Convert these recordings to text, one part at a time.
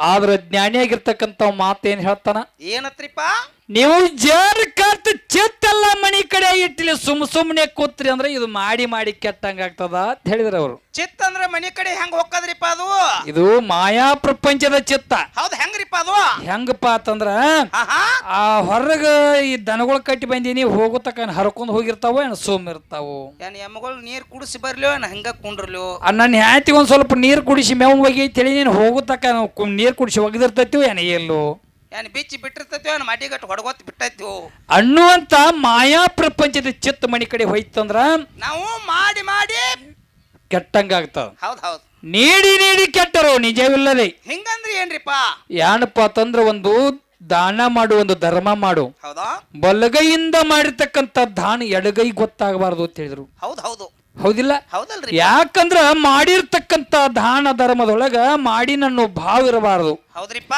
ಆದ್ರ ಜ್ಞಾನಿಯಾಗಿರ್ತಕ್ಕಂಥ ಮಾತೇನ್ ಹೇಳ್ತಾನ? ಏನತ್ರಿಪ್ಪ ನೀವು ಜರ್ ಕರ್ತ ಚಿತ್ತೆಲ್ಲ ಮನಿ ಕಡೆ ಇಟ್ಟಿಲ್ಲ ಸುಮ್ ಸುಮ್ಮನೆ ಕೂತ್ರಿ ಅಂದ್ರೆ ಇದು ಮಾಡಿ ಮಾಡಿ ಕೆಟ್ಟಂಗ ಆಗ್ತದ ಅಂತ ಹೇಳಿದ್ರ ಅವರು. ಚಿತ್ತ ಅಂದ್ರೆ ಮನಿ ಕಡೆ ಹೆಂಗ್ ಹೋಕ್ಕದ್ರಿಪ್ಪ ಅದು? ಇದು ಮಾಯಾ ಪ್ರಪಂಚದ ಚಿತ್ತ. ಹೌದ್ ಹೆಂಗ್ರಿಪ್ಪ ಅದು? ಹೆಂಗಪ್ಪ ಅಂತಂದ್ರ ಆ ಹೊರಗ ಈ ದನಗಳು ಕಟ್ಟಿ ಬಂದೀನಿ ಹೋಗುತ್ತಕ ಹರ್ಕೊಂಡ್ ಹೋಗಿರ್ತಾವ ಏನ್ ಸುಮ್ ಇರ್ತಾವು. ಏನ್ ಎಮ್ಮಗಳು ನೀರ್ ಕುಡಿಸಿ ಬರ್ಲಿಯೋ ಏನ್ ಹಂಗ ಕುಂಡ್ರಲಿಯೋ? ಆ ನನ್ನ ಹ್ಯಾತಿ ಒಂದ್ ಸ್ವಲ್ಪ ನೀರ್ ಕುಡಿಸಿ ಮೇವ್ ಹೋಗಿ ತಿಳಿ ನೀನ್ ಹೋಗುತ್ತಕ ನೀರ್ ಕುಡಿಸಿ ಒಗದಿರ್ತೈತಿವ ಏನ ಎಲ್ಲೋ. ಏನ್ ಬಿಚ್ಚಿ ಬಿಟ್ಟಿರ್ತೈತೋ ಏನು ಮಡಿಗಟ್ಟು ಹೊಡ್ಕೊತ್ ಬಿಟ್ಟೈತಿ. ಅನ್ನುವಂತ ಮಾಯಾ ಪ್ರಪಂಚದ ಚಿತ್ತ ಮಣಿ ಕಡೆ ಹೋಯ್ತಂದ್ರ ನಾವು ಮಾಡಿ ಮಾಡಿ ಕೆಟ್ಟಂಗ ಹೌದು ಹೌದ್ ಹೌದ್ ನೀಡಿ ನೀಡಿ ಕೆಟ್ಟರು ನಿಜವಿಲ್ಲದೆ. ಹಿಂಗಂದ್ರಿ ಏನ್ರಿಪ್ಪ? ಏನಪ್ಪ ಅಂತಂದ್ರ ಒಂದು ದಾನ ಮಾಡು ಒಂದು ಧರ್ಮ ಮಾಡು. ಹೌದಾ? ಬಲಗೈಯಿಂದ ಮಾಡಿರ್ತಕ್ಕಂಥ ದಾನ ಎಡಗೈ ಗೊತ್ತಾಗಬಾರದು ಅಂತ ಹೇಳಿದ್ರು. ಹೌದು ಹೌದು ಹೌದಿಲ್ಲ? ಹೌದಲ್ರಿ. ಯಾಕಂದ್ರ ಮಾಡಿರ್ತಕ್ಕಂತ ದಾನ ಧರ್ಮದೊಳಗ ಮಾಡಿ ನನ್ನ ಭಾವ ಇರಬಾರದು ಹೌದ್ರಿಪ್ಪ.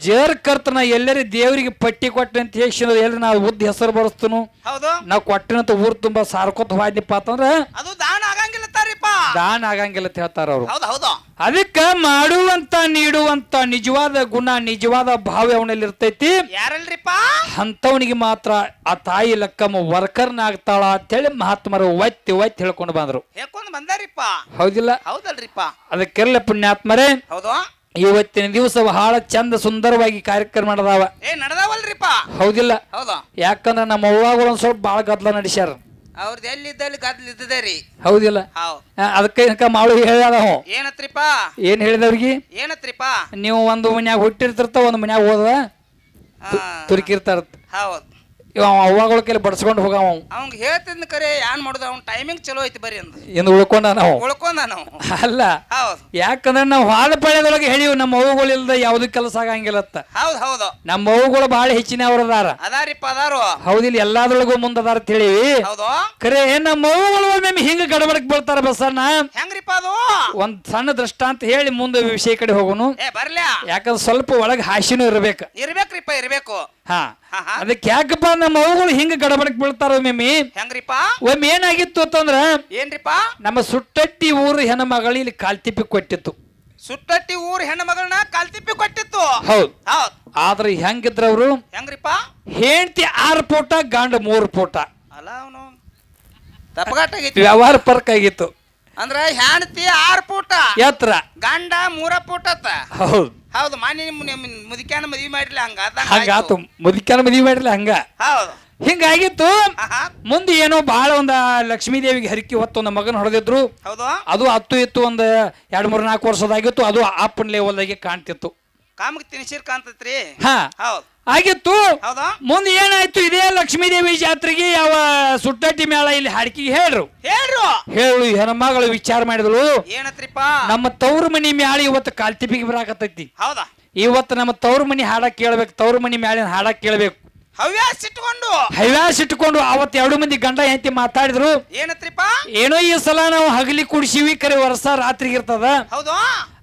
ಜೇರ್ ಕರ್ತನ ಎಲ್ಲರಿ ದೇವರಿಗೆ ಪಟ್ಟಿ ಕೊಟ್ಟೆ ಅಂತ ಹೇಳಿ ಎಲ್ರಿ ನಾವು ಉದ್ದ ಹೆಸರು ಬರಸ್ತನು. ಹೌದು. ನಾವು ಕೊಟ್ಟಿನಂತ ಊರ್ ತುಂಬಾ ಸಾರ್ಕೊತ ಹೋದ್ನಿಪ್ಪ ಅಂತಂದ್ರ ಅದು ದಾನ. ದಾನ ಆಗಂಗಿಲ್ಲ ಅಂತ ಹೇಳ್ತಾರ ಅವ್ರು. ಹೌದ್ ಹೌದು. ಅದಕ್ಕ ಮಾಡುವಂತ ನೀಡುವಂತ ನಿಜವಾದ ಗುಣ ನಿಜವಾದ ಭಾವ ಅವನಲ್ಲಿ ಇರ್ತೈತಿ. ಯಾರಲ್ರಿಪ್ಪ? ಅಂತವನಿಗೆ ಮಾತ್ರ ಆ ತಾಯಿ ಲಕ್ಕಮ್ಮ ವರ್ಕರ್ನಾಗ್ತಾಳ ಅಂತೇಳಿ ಮಹಾತ್ಮರು ಒತ್ತಿ ಒತ್ತಿ ಹೇಳ್ಕೊಂಡು ಬಂದ್ರು. ಹೇಳ್ಕೊಂಡು ಬಂದಾರಿಪ್ಪ. ಹೌದಿಲ್ಲ? ಹೌದಲ್ರಿಪ್ಪ. ಅದಕ್ಕೆಲ್ಲ ಪುಣ್ಯಾತ್ಮರೇ ಹೌದು. ಇವತ್ತಿನ ದಿವಸ ಬಹಳ ಚಂದ ಸುಂದರವಾಗಿ ಕಾರ್ಯಕ್ರಮ ನಡೆದಾವ. ಏ ನಡೆದಾವಲ್ರಿಪ್ಪ. ಹೌದಿಲ್ಲ? ಹೌದಾ. ಯಾಕಂದ್ರೆ ನಮ್ಮ ಅವ್ವಾಗಳು ಒಂದ್ ಸ್ವಲ್ಪ ಬಾಳ ಗದ್ಲ ನಡೆಸ್ಯಾರ. ಅವ್ರದ್ದು ಎಲ್ಲಿದ್ದಲ್ಲಿ ಗದ್ಲ ಇದ್ದದೆ ರೀ. ಹೌದಿಲ್ಲ. ಹೌದ್ ಆ, ಅದಕ್ಕೆ ಇನ್ಕ ಮಾಳು ಹೇಳ್ಯಾದ ಅವ ಏನತ್ರಿಪ್ಪ ಏನ್ ಹೇಳಿದವ್ರಿಗೆ? ಏನತ್ರಿಪ್ಪ ನೀವು ಒಂದು ಮನ್ಯಾಗ ಹುಟ್ಟಿರ್ತಿರ್ತ ಒಂದು ಮನ್ಯಾಗ ಹೋದ. ಆ, ತುರ್ಕಿರ್ತಾರ ಹೌದ್. ಇವ ಅವ್ವಾಗಳ ಕೈಲಿ ಬಡ್ಸ್ಕೊಂಡು ಹೋಗವ ಅವ. ಅವಂಗ ಹೇಳ್ತಿದ್ನ ಕರೆ ಏನ್ ಮಾಡುದ? ಅವ್ನ ಟೈಮಿಂಗ್ ಚಲೋ ಐತಿ ಬರ್ರಿ ಅಂದ. ಇಂದ ಉಳ್ಕೊಂಡ ನಾವು. ಉಳ್ಕೊಂಡ ನಾವು. ಅಲ್ಲ ಹೌದು. ಯಾಕಂದ್ರೆ ನಾವು ಹಾಳು ಪಳ್ಯದೊಳಗೆ ಹೇಳಿವ್ ನಮ್ಮ ಅವುಗಳಿಲ್ದ ಯಾವ್ದು ಕೆಲಸ ಆಗಂಗಿಲ್ಲತ್ತ ಹೌದು ಹೌದು. ನಮ್ಮ ಅವುಗಳು ಬಹಳ ಹೆಚ್ಚಿನ ಅವ್ರದಾರ ಅದಾರಿಪ್ಪ ಅದಾರು. ಹೌದಿಲ್ಲ ಎಲ್ಲಾದ್ರೊಳಗೂ ಮುಂದದಾರ ತಿಳಿವಿ ಹೌದು. ಕರೆ ನಮ್ಮ ಅವುಗಳು ಒಮ್ಮೆ ಹಿಂಗ ಗಡಬಡಕ್ ಬೀಳ್ತಾರ ಬಸಣ್ಣ ಹೆಂಗ್ರಿಪ್ಪ ಅದು? ಒಂದ್ ಸಣ್ಣ ದೃಷ್ಟಾಂತ ಹೇಳಿ ಮುಂದೆ ವಿಷಯ ಕಡೆ ಹೋಗುನು. ಏ ಬರ್ಲ್ಯಾ? ಯಾಕಂದ್ರೆ ಸ್ವಲ್ಪ ಒಳಗೆ ಹಾಸಿನೂ ಇರ್ಬೇಕು. ಇರ್ಬೇಕ್ರಿಪ್ಪ ಇರ್ಬೇಕು. ಹಾ. ಅದಕ್ಕೆ ಯಾಕಪ್ಪ ನಮ್ಮ ಅವುಗಳು ಹಿಂಗ ಗಡಬಡಕ್ ಬೀಳ್ತಾರ ಒಮ್ಮೆ ಹೆಂಗ್ರಿಪ್ಪ? ಒಮ್ಮೆ ಏನಾಗಿತ್ತು ಅಂತಂದ್ರ ಏನ್ರಿಪ್ಪ? ನಮ್ಮ ಸುಟ್ಟಟ್ಟಿ ಊರು ಹೆಣ್ಣು ಮಗಳು ಇಲ್ಲಿ ಕಾಲ್ತಿಪ್ಪಿ ಕೊಟ್ಟಿತ್ತು. ಸುಟ್ಟಟ್ಟಿ ಊರು ಹೆಣ್ಣು ಮಗಳನ್ನ ಕಾಲ್ತಿಪ್ಪಿ ಕೊಟ್ಟಿತ್ತು. ಹೌದು. ಹೌದ್. ಆದ್ರೆ ಹೆಂಗಿದ್ರ ಅವರು? ಹೆಂಗ್ರಿಪ್ಪ? ಹೆಂಡತಿ ಆರು ಪೋಟ ಗಂಡ ಮೂರು ಪೋಟ. ಅಲ್ಲ ಅವನು ತಪ್ಪಗಾಟ ಆಗೈತಿ ವ್ಯವಹಾರ ಪರ್ಕ್ ಆಗಿತ್ತು. ಅಂದ್ರೆ ಹೆಂಡತಿ ಆರು ಪೂಟ ಎತ್ರ ಗಂಡ ಮೂರ ಪೂಟ ಹೌದು. ಹೌದು ಮಾನ್ಯ ಮುದಿಕ್ಯಾನ ಮದ್ವಿ ಮಾಡಿರ್ಲಿ ಹಂಗ ಹಂಗಾತು ಮುದುಕನ ಮದುವೆ ಮಾಡಿರ್ಲಿ ಹಂಗ. ಹೌದು. ಹಿಂಗಾಗಿತ್ತು ಆಹಾ, ಮುಂದೆ ಏನೋ ಬಹಳ ಒಂದ ಲಕ್ಷ್ಮೀ ದೇವಿಗೆ ಹರಕಿ ಹೊತ್ತು ಒಂದು ಮಗನ ಹೊಡೆದಿದ್ರು. ಹೌದು. ಅದು ಹತ್ತು ಇತ್ತು ಒಂದು ಎರಡು ಮೂರು ನಾಲ್ಕು ವರ್ಷದಾಗಿತ್ತು ಅದು ಅಪ್ಪನ ಲೆವೆಲ್ದಾಗೆ ಕಾಣ್ತಿತ್ತು. ಕಾಮಕ್ಕೆ ತಿನ್ಸಿರ್ ಕಾಣ್ತೈತ್ರಿ. ಹಾ. ಹೌದು. ಆಗಿತ್ತು. ಹೌದಾ? ಮುಂದೆ ಏನಾಯ್ತು ಇದೇ ಲಕ್ಷ್ಮೀ ದೇವಿ ಜಾತ್ರೆಗೆ ಯಾವ ಸುಟ್ಟಟ್ಟಿ ಮೇಳ ಇಲ್ಲಿ ಹಾಡ್ಕಿಗೆ ಹೇಳ್ರು. ಹೇಳ್ರು. ಹೇಳು ಹೆಣ್ಮಗಳು ವಿಚಾರ ಮಾಡಿದಳು. ಏನತ್ರಿಪ್ಪ? ನಮ್ಮ ತವ್ರ ಮನಿ ಮ್ಯಾಳ ಇವತ್ತು ಕಾಲ್ತಿಪಿಗೆ ಬರಾಕತ್ತೈತಿ. ಹೌದಾ? ಇವತ್ತು ನಮ್ಮ ತವ್ರ ಮನಿ ಹಾಡಕ್ ಕೇಳ್ಬೇಕು ತವ್ರ ಮನಿ ಮ್ಯಾಲಿನ ಹಾಡಕ್ ಕೇಳ್ಬೇಕು. ಹವ್ಯಾಸ ಇಟ್ಕೊಂಡು. ಹವ್ಯಾಸ ಇಟ್ಕೊಂಡು ಅವತ್ತು ಎರಡು ಮಂದಿ ಗಂಡ ಹೆಂಡತಿ ಮಾತಾಡಿದ್ರು. ಏನತ್ರಿಪ್ಪ? ಏನೋ ಈ ಸಲ ನಾವು ಹಗಲಿ ಕುಡಿಸಿವಿ ಕರೆ ವರ್ಷ ರಾತ್ರಿಗೆ ಇರ್ತದ. ಹೌದು.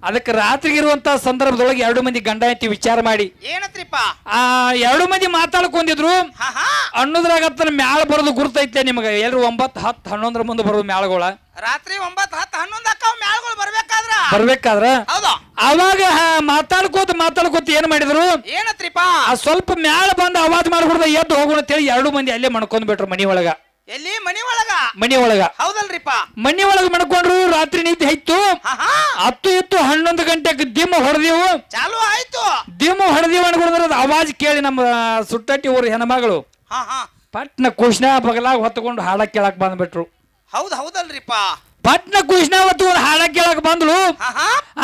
ಅದಕ್ಕೆ ರಾತ್ರಿಗೆ ಇರುವಂತ ಸಂದರ್ಭದೊಳಗೆ ಎರಡು ಮಂದಿ ಗಂಡ ಹೆಂಡತಿ ವಿಚಾರ ಮಾಡಿ. ಏನತ್ರಿಪ್ಪ? ಆ ಎರಡು ಮಂದಿ ಮಾತಾಡ್ಕೊಂಡಿದ್ರು. ಅಣ್ಣದ್ರಾಗ ಅನ್ನೋದ್ರಾಗತ್ತನ ಮ್ಯಾಳ ಬರೋದು ಗುರುತೈತೆ ನಿಮಗೆ. ಎಲ್ರು ಒಂಬತ್ತು ಹತ್ತು ಹನ್ನೊಂದರ ಮುಂದೆ ಬರೋದು ಮ್ಯಾಳಗಳ. ರಾತ್ರಿ ಒಂಬತ್ತು ಹತ್ತು ಹನ್ನೊಂದು ಅಕ್ಕ ಮ್ಯಾಳ್ಗಳು ಬರ್ಬೇಕಾದ್ರ? ಬರ್ಬೇಕಾದ್ರ? ಹೌದು. ಅವಾಗ ಮಾತಾಡ್ಕೋತ ಮಾತಾಡ್ಕೋತ ಏನ್ ಮಾಡಿದ್ರು? ಏನತ್ರಿಪ್ಪ? ಆ ಸ್ವಲ್ಪ ಮ್ಯಾಳ ಬಂದ ಅವಾಜ್ ಮಾಡ್ಬಿಡ್ದ ಎದ್ದು ಹೋಗೋಣ ಅಂತೇಳಿ ಎರಡು ಮಂದಿ ಅಲ್ಲೇ ಮಣ್ಕೊಂಡ್ ಬಿಟ್ರು ಮನಿ ಒಳಗ. ಎಲ್ಲಿ? ಮನಿ ಒಳಗ? ಮನಿ ಒಳಗ. ಹೌದಲ್ರಿಪ್ಪ. ಮನಿ ಒಳಗ ಮಣ್ಕೊಂಡ್ರು ರಾತ್ರಿ ನಿದ್ದೆ ಹೈತು ಹಾ ಹಾ ಹತ್ತು ಇತ್ತು ಹನ್ನೊಂದು ಗಂಟೆಗೆ ದಿಮ್ಮ ಹೊಡೆದಿವು. ಚಾಲು ಆಯ್ತು. ದಿಮ್ಮ ಹೊಡೆದೀವಿ ಅನ್ಕೊಂಡ್ರ ಅದು ಅವಾಜ್ ಕೇಳಿ ನಮ್ಮ ಸುಟ್ಟಟ್ಟಿ ಊರು ಹೆಣ್ಮಗಳು. ಪಟ್ನ ಕುಶ್ನ ಬಗಲಾಗ ಹೊತ್ಕೊಂಡು ಹಾಡ ಕೇಳಕ್ ಬಂದ್ಬಿಟ್ರು. ಹೌದ್ ಹೌದಲ್ರಿಪ್ಪ. ಪಟ್ನ ಕುಶ್ನ ಒಂದು ಹಾಡ ಕೇಳಕ್ ಬಂದ್ಲು.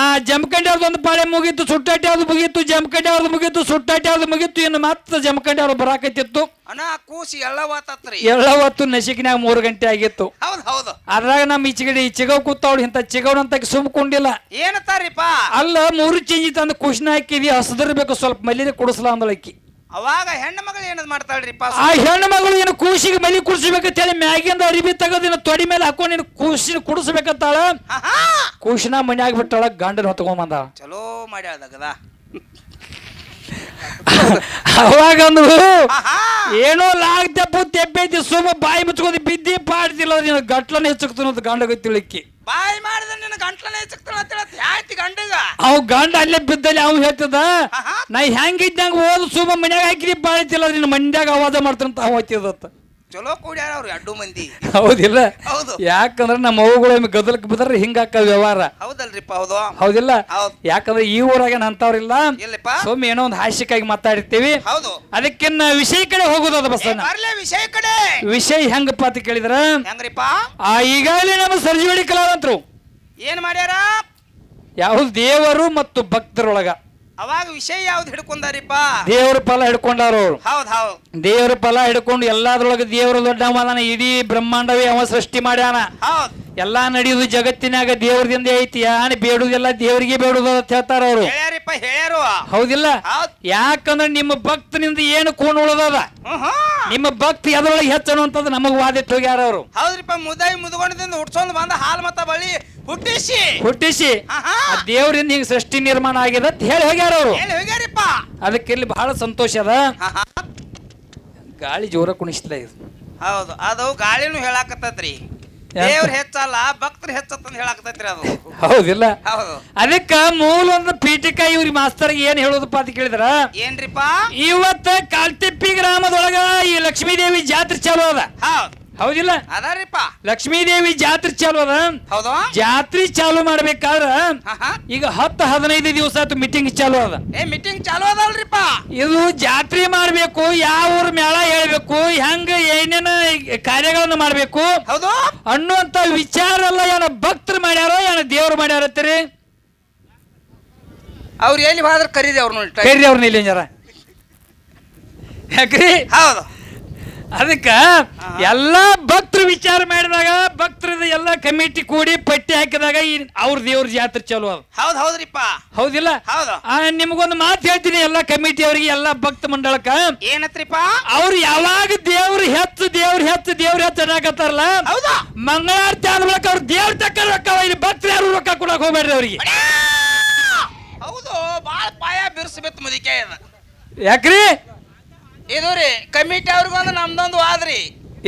ಆ ಜಮಖಂಡಿ ಅವ್ರದ್ದು ಒಂದು ಪಾಳೆ ಮುಗೀತು ಸುಟ್ಟಾಟಿ ಅವ್ರದ್ದು ಮುಗೀತು ಜಮಖಂಡಿ ಅವ್ರದ್ದು ಮುಗೀತು ಸುಟ್ಟಾಟಿ ಅವ್ರದ್ದು ಮುಗೀತು ಇನ್ನು ಮತ್ತೆ ಜಮಖಂಡಿ ಅವ್ರು ಬರಾಕತ್ತಿತ್ತು. ಅಣ್ಣ ಕೂಸಿ ಎಳ್ಳವಾತತ್ರಿ ಎಲ್ಲ ಹೊತ್ತು ನಸಿಕಿನಾಗ ಮೂರು ಗಂಟೆ ಆಗಿತ್ತು. ಹೌದು ಹೌದು. ಅದ್ರಾಗ ನಮ್ಮ ಈಚೆಗಡೆ ಈ ಚಿಗವ್ ಕೂತಾವಳು ಇಂಥ ಚಿಗವ್ನಂತ ಸುಮ್ಕೊಂಡಿಲ್ಲ ಏನತ್ತಾರಿಪ್ಪ ಅಲ್ಲ ಮೂರು ಚೇಂಜಿ ತಂದು ಕುಶ್ನ ಹಾಕಿದಿ ಹಸದಿರ್ಬೇಕು ಸ್ವಲ್ಪ ಮಲ್ಲಿಗೆ ಕುಡಿಸ್ಲಾ ಅಂದಳಕ್ಕಿ ಅವಾಗ ಹೆಣ್ಣು ಮಗಳು ಏನದ್ ಮಾಡ್ತಾಳ್ರಿಪ್ಪ ಆ ಹೆಣ್ಣು ಮಗಳು ಏನು ಕೂಸಿಗೆ ಮಲಿ ಕುಡಿಸ್ಬೇಕಂತ ಹೇಳಿ ಮ್ಯಾಗಿಂದ ಅರಿಬಿ ತೆಗೆದಿನ ತೊಡಿ ಮೇಲೆ ಹಾಕೊಂಡು ನೀನು ಕೂಸಿನ ಕುಡಿಸ್ಬೇಕಂತಾಳ. ಕೂಸಿನ ಮನೆ ಆಗ್ಬಿಟ್ಟಾಳ ಗಂಡನ ಹೊತ್ಕೊಂಡ್ ಬಂದ ಚಲೋ ಮಾಡ್ಯ ಅವಾಗ ಅಂದ್ರು ಲಾಗ್ ಏನೋ ಲಾಗ್ತಪ್ಪು ತೆಪ್ಪೈತಿ ಸುಮ್ಮ ಬಾಯಿ ಮುಚ್ಕೊಂಡು ಬಿದ್ದಿ ಪಾಡ್ತಿಲ್ಲ ನಿನ್ನ ಗಂಟ್ಲನ್ನ ಹೆಚ್ಚುಕ್ತಾನ ಅಂತ ಗಂಡ ಗೊತ್ತಿಳಿಕ್ಕಿ ಬಾಯಿ ಮಾಡಿದ ನಿನ್ನ ಗಂಟ್ಲನೇ ಸಿಕ್ತಾಳ ಅಂತ ಹೇಳತ್ ಯಾಯ್ತಿ ಗಂಡಗ? ಅವ್ ಗಂಡ ಅಲ್ಲೇ ಬಿದ್ದಲ್ಲಿ ಅವ್ ಹೇಳ್ತದ. ನಾ ಹೆಂಗಿದ್ದಂಗ ಓದು ಸುಮ್ಮ ಮನ್ಯಾಗ ಹಾಕಿದಿ ಬಾಳಿತಿಲ್ಲ ನಿನ್ನ ಮಂಡ್ಯಾಗ ಅವಾದ ಮಾಡ್ತಾನಂತ ಅವ ಹೋಗ್ತಿದತ್ತ ಚಲೋ ಕೂಡ್ಯಾರ ಅವ್ರು ಎರಡು ಮಂದಿ. ಹೌದಿಲ್ಲ? ಹೌದು. ಯಾಕಂದ್ರೆ ನಮ್ಮ ಅವ್ಗಳು ಗದಲಕ್ ಬಿದ್ರೆ ಹಿಂಗಾಕ ವ್ಯವಹಾರ. ಹೌದಲ್ರಿಪ್ಪ ಹೌದು. ಹೌದಿಲ್ಲ? ಯಾಕಂದ್ರೆ ಈ ಊರಾಗ ಅಂತವ್ರಿಲ್ಲ ಇಲ್ಲಪ್ಪ. ಸೊಮ್ಮೆ ಏನೋ ಒಂದು ಹಾಸ್ಯಕ್ಕಾಗಿ ಮಾತಾಡಿರ್ತೀವಿ ಹೌದು. ಅದಕ್ಕಿನ್ನ ವಿಷಯ ಕಡೆ ಹೋಗೋದು ಅದು ಬಸ್ ಬರ್ಲೆ ವಿಷಯ ಕಡೆ. ವಿಷಯ ಹೆಂಗಪ್ಪ ಅಂತ ಕೇಳಿದ್ರ ಹೆಂಗ್ರಿಪ್ಪ? ಆ ಈಗಾಗಲೇ ನಮ್ಮ ಸರ್ಜಿವಳಿ ಕಲಾವಂತರು. ಏನ್ ಮಾಡ್ಯಾರ? ಯಾವ ದೇವರು ಮತ್ತು ಭಕ್ತರೊಳಗ. ಅವಾಗ ವಿಷಯ ಯಾವ್ದು ಹಿಡ್ಕೊಂಡಾರಿಪ್ಪ? ದೇವರ ಫಲ ಹಿಡ್ಕೊಂಡಾರ ಹೌದ್ ಹೌದ್. ದೇವರ ಫಲ ಹಿಡ್ಕೊಂಡು ಎಲ್ಲಾದ್ರೊಳಗೆ ದೇವರ ದೊಡ್ಡ ಇಡೀ ಬ್ರಹ್ಮಾಂಡವೇ ಅವ ಸೃಷ್ಟಿ ಮಾಡ್ಯಾನ. ಹೌದ್. ಎಲ್ಲಾ ನಡೆಯುದು ಜಗತ್ತಿನಾಗ ದೇವ್ರದಿಂದ ಐತಿ. ಯಾನ್ ಬೇಡುದೆಲ್ಲ ದೇವರಿಗೆ ಬೇಡುದು ಅಂತ ಹೇಳ್ತಾರ ಅವರು. ಹೇಳ್ಯಾರಿಪ್ಪ ಹೇಳ್ಯಾರು. ಹೌದಿಲ್ಲ? ಹೌದ್. ಯಾಕಂದ್ರೆ ನಿಮ್ಮ ಭಕ್ತನಿಂದ ಏನು ಕೋಣ ಉಳದದ. ನಿಮ್ಮ ಭಕ್ತಿ ಅದರೊಳಗೆ ಹೆಚ್ಚನು ಅಂತದ್ ನಮಗ್ ವಾದಿತ್ತು ಹೋಗ್ಯಾರ ಅವರು. ಹೌದ್ರಿಪ್ಪ ಮುದಾಯಿ ಮುದ್ಗೊಂಡದಿಂದ ಉಡ್ಸೊಂದ್ ಬಂದ ಹಾಲ್ ಮತ್ತ ಬಳಿ ಹುಟ್ಟಿಸಿ. ಹುಟ್ಟಿಸಿ. ಆಹಾ. ಆ ದೇವರಿಂದ ಹಿಂಗ್ ಸೃಷ್ಟಿ ನಿರ್ಮಾಣ ಆಗಿದೆ ಅಂತ ಹೇಳಿ ಹೋಗ್ಯಾರ ಅವರು. ಹೋಗ್ಯಾರಿಪ್ಪ. ಅದಕ್ಕೆ ಇಲ್ಲಿ ಬಹಳ ಸಂತೋಷ ಅದ. ಆಹಾ. ಗಾಳಿ ಜೋರ ಕುಣಿಸ್ತಿಲ್ಲ ಇದು. ಹೌದು. ಅದು ಗಾಳಿನೂ ಹೇಳಾಕತ್ತೈತ್ರಿ? ದೇವ್ರ ಹೆಚ್ಚಲ್ಲ ಭಕ್ತರು ಹೆಚ್ಚತ್ತಂತ ಹೇಳಾಕತೈತ್ರಿ ಅದು. ಹೌದಿಲ್ಲ? ಹೌದು. ಅದಕ್ಕ ಮೂಲ ಒಂದು ಪೀಠಿಕ ಇವ್ರಿ ಮಾಸ್ತರ್ ಏನ್ ಹೇಳೋದಪ್ಪ ಅಂತ ಕೇಳಿದ್ರ? ಏನ್ರಿಪ್ಪ? ಇವತ್ತ ಕಾಲ್ತಿಪ್ಪಿ ಗ್ರಾಮದೊಳಗ ಈ ಲಕ್ಷ್ಮೀದೇವಿ ಜಾತ್ರೆ ಚಾಲು ಅದ. ಹೌದ್. ಹೌದಿಲ್ಲ? ಅದಾರಿಪ್ಪ. ಲಕ್ಷ್ಮೀದೇವಿ ಜಾತ್ರೆ ಚಾಲು ಅದ. ಹೌದು. ಜಾತ್ರೆ ಚಾಲು ಮಾಡ್ಬೇಕಾದ್ರ. ಈಗ ಹತ್ತು ಹದಿನೈದು ದಿವಸ ಆಯ್ತು ಮೀಟಿಂಗ್ ಚಾಲು ಅದ. ಏ ಮೀಟಿಂಗ್ ಚಾಲು ಅದಲ್ರಿಪ್ಪ. ಇದು ಜಾತ್ರೆ ಮಾಡ್ಬೇಕು ಯಾವ ಊರ್ ಮೇಳ ಹೇಳ್ಬೇಕು ಹೆಂಗ ಏನೇನ ಕಾರ್ಯಗಳನ್ನ ಮಾಡ್ಬೇಕು ಹೌದು. ಅನ್ನುವಂತ ವಿಚಾರ ಎಲ್ಲ ಏನ ಭಕ್ತರು ಮಾಡ್ಯಾರ ಏನ ದೇವ್ರು ಮಾಡ್ಯಾರತ್ತೀರಿ ಅವ್ರು ಎಲ್ಲಿ ಬಾದ್ರ ಕರೀರಿ ಅವ್ರನ್ನ ನೋಡಿ ಕೈರಿ ಅವ್ರನ್ನ ಇಲ್ಲಿ ಜರ ಯಾಕ್ರಿ? ಹೌದು. ಅದಕ್ಕ ಎಲ್ಲಾ ಭಕ್ತರು ವಿಚಾರ ಮಾಡಿದಾಗ ಭಕ್ತರದ ಎಲ್ಲ ಕಮಿಟಿ ಕೂಡಿ ಪಟ್ಟಿ ಹಾಕಿದಾಗ ಈ ಅವ್ರ ದೇವ್ರ ಜಾತ್ರೆ ಚಲೋ ಅದು. ಹೌದ್ ಹೌದ್ರಿಪ್ಪ. ಹೌದಿಲ್ಲ? ಹೌದು. ಆ ನಿಮ್ಗೊಂದು ಮಾತು ಹೇಳ್ತೀನಿ ಎಲ್ಲಾ ಕಮಿಟಿ ಅವರಿಗೆ ಎಲ್ಲಾ ಭಕ್ತ ಮಂಡಳಕ್ಕ. ಏನತ್ರಿಪ್ಪ? ಅವ್ರು ಯಾವಾಗ ದೇವ್ರ ಹೆಚ್ಚು ದೇವ್ರ ಹೆಚ್ಚು ದೇವ್ರ ಹೆಚ್ಚು ಅನ್ನಕತ್ತಾರಲ್ಲ? ಹೌದಾ. ಮಂಗಳಾರತಿ ಆದ ಅವ್ರ ಅವ್ರು ದೇವ್ರ ತಕ್ಕ ರೊಕ್ಕ ಇಲ್ಲಿ ಭಕ್ತರು ಯಾರು ರೊಕ್ಕ ಕೊಡಕ್ ಹೋಗ್ಬೇಡ್ರಿ ಅವ್ರಿಗೆ. ಹೌದು ಬಾಳ ಪಾಯ ಬಿರ್ಸ್ಬೇಕು ಮುದಿಕೆ ಇದು ಯಾಕ್ರಿ? ಇದು ರೀ ಕಮಿಟಿ ಅವ್ರಿಗೊಂದು ನಮ್ದೊಂದು ಆದ್ರಿ